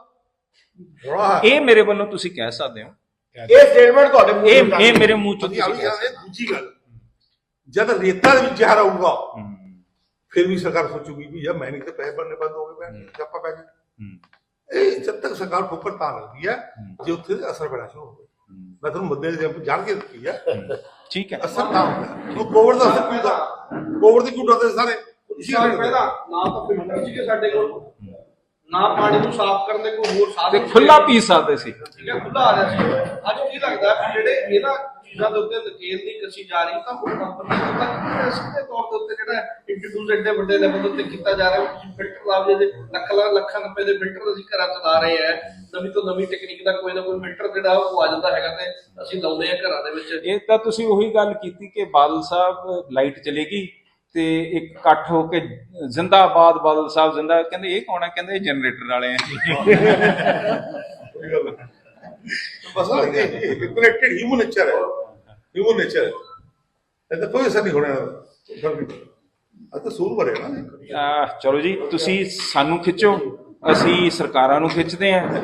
ਥੋੜਾ ਇਹ ਮੇਰੇ ਵੱਲੋਂ ਤੁਸੀਂ ਕਹਿ ਸਕਦੇ ਹੋ। ਇਹ ਸਟੇਟਮੈਂਟ ਤੁਹਾਡੇ ਮੂੰਹ ਇਹ ਚੋਂ ਇਹ ਮੇਰੇ ਮੂੰਹ ਚੋਂ ਅਸੀਂ ਤੁਸੀਂ ਆਲੀ ਕਹਿ ਜਾਂਦੇ ਦੂਜੀ ਗੱਲ। ਜਦ ਰੇਤਾ ਦੇ ਵਿੱਚ ਜ਼ਹਿਰ ਆਊਗਾ ਫਿਰ ਵੀ ਸਰਕਾਰ ਸੋਚੂਗੀ ਵੀ ਯਾਰ ਮੈਂ ਨਹੀਂ ਤੇ ਪੈਸੇ ਬਣਨੇ ਬੰਦ ਹੋ ਗਏ ਮੈਂ ਜਾਪਾ ਪੈ ਗਏ ਇਹ ਜਦ ਤੱਕ ਸਰਕਾਰ ਫੁੱਕਰ ਤਾਂ ਲੱਗਦੀ ਹੈ ਜੇ ਉੱਥੇ ਅਸਰ ਪੈਣਾ ਸ਼ੁਰੂ ਹੋਵੇ ਮੈਂ ਤੁਹਾਨੂੰ ਮੁੱਦੇ ਦੇ ਜਾਣ ਕੇ ਦਿੱਤੀ ਹੈ। ਠੀਕ ਹੈ। ਅਸਰ ਤਾਂ ਹੁੰਦਾ ਉਹ ਕੋਵਿਡ ਦਾ ਅਸਰ ਕਿਉਂ ਦਾ ਕੋਵਿਡ ਦੀ ਕਿਉਂ ਡਰਦੇ ਸਾਰੇ। ਇਸੇ ਨਾ ਤਾਂ ਫਿਲਟਰ ਸੀਗੇ ਸਾਡੇ ਕੋਲ ਨਾ ਪਾਣੀ ਨੂੰ ਸਾਫ਼ ਕਰਨ ਦੇ ਕੋਈ ਹੋਰ ਤੇ ਸਾਧਨ ਖੁੱਲਾ ਪੀ ਸਕਦੇ ਸੀ। ਠੀਕ ਹੈ ਖੁੱਲਾ ਆ ਰਿਹਾ ਸੀ। ਅੱਜ ਕੀ ਲੱਗਦਾ ਹੈ ਕਿ ਜਿਹੜੇ ਇਹਦਾ ਚੀਜ਼ਾਂ ਦੇ ਉੱਤੇ ਨਕੇਲ ਦੀ ਕਸੀ ਜਾ ਰਹੀ ਤਾਂ ਉਹ ਕੰਪਨੀ ਨੂੰ ਤਾਂ ਸਿੱਧੇ ਤੌਰ ਦੇ ਉੱਤੇ ਜਿਹੜਾ ਇੰਟਰੋਡਿਊਸ ਐਡੇ ਵੱਡੇ ਲੈਵਲ ਦੇ ਉੱਤੇ ਕੀਤਾ ਜਾ ਰਿਹਾ ਹੈ ਤੁਸੀਂ ਫਿਲਟਰ ਲਾ ਜੇ ਲੱਖਾਂ ਲੱਖਾਂ ਰੁਪਏ ਦੇ ਫਿਲਟਰ ਅਸੀਂ ਘਰਾਂ ਚ ਲਾ ਰਹੇ ਆ। ਨਵੀਂ ਤੋਂ ਨਵੀਂ ਟੈਕਨੀਕ ਦਾ ਕੋਈ ਨਾ ਕੋਈ ਫਿਲਟਰ ਜਿਹੜਾ ਉਹ ਆ ਜਾਂਦਾ ਹੈਗਾ ਤੇ ਅਸੀਂ ਲਾਉਂਦੇ ਆ ਘਰਾਂ ਦੇ ਵਿੱਚ। ਇਹ ਤਾਂ ਤੁਸੀਂ ਉਹੀ ਗੱਲ ਕੀਤੀ ਕਿ ਬਾਦਲ ਸਾਹਿਬ ਲਾਈਟ ਚਲੇਗੀ ਤੇ ਇੱਕ ਇਕੱਠ ਹੋ ਕੇ ਜ਼ਿੰਦਾਬਾਦ ਬਾਦਲ ਸਾਹਿਬ ਜ਼ਿੰਦਾ ਕਹਿੰਦੇ ਇਹ ਕੌਣ ਹੈ ਕਹਿੰਦੇ ਜਨਰੇਟਰ ਵਾਲੇ ਆ। ਕੋਈ ਗੱਲ ਨਹੀਂ। ਬਸ ਕਨੈਕਟਡ ਹਿਊਮਨ ਨੇਚਰ ਹੈ। ਹਿਊਮਨ ਨੇਚਰ ਹੈ ਇਹ ਤਾਂ ਕੋਈ ਅਸਰ ਨਹੀਂ ਹੋਣਾ ਆ ਤਾਂ ਸੂਰ ਭਰੇ ਆਹ, ਚਲੋ ਜੀ ਤੁਸੀਂ ਸਾਨੂੰ ਖਿੱਚੋ ਅਸੀਂ ਸਰਕਾਰਾਂ ਨੂੰ ਖਿੱਚਦੇ ਹਾਂ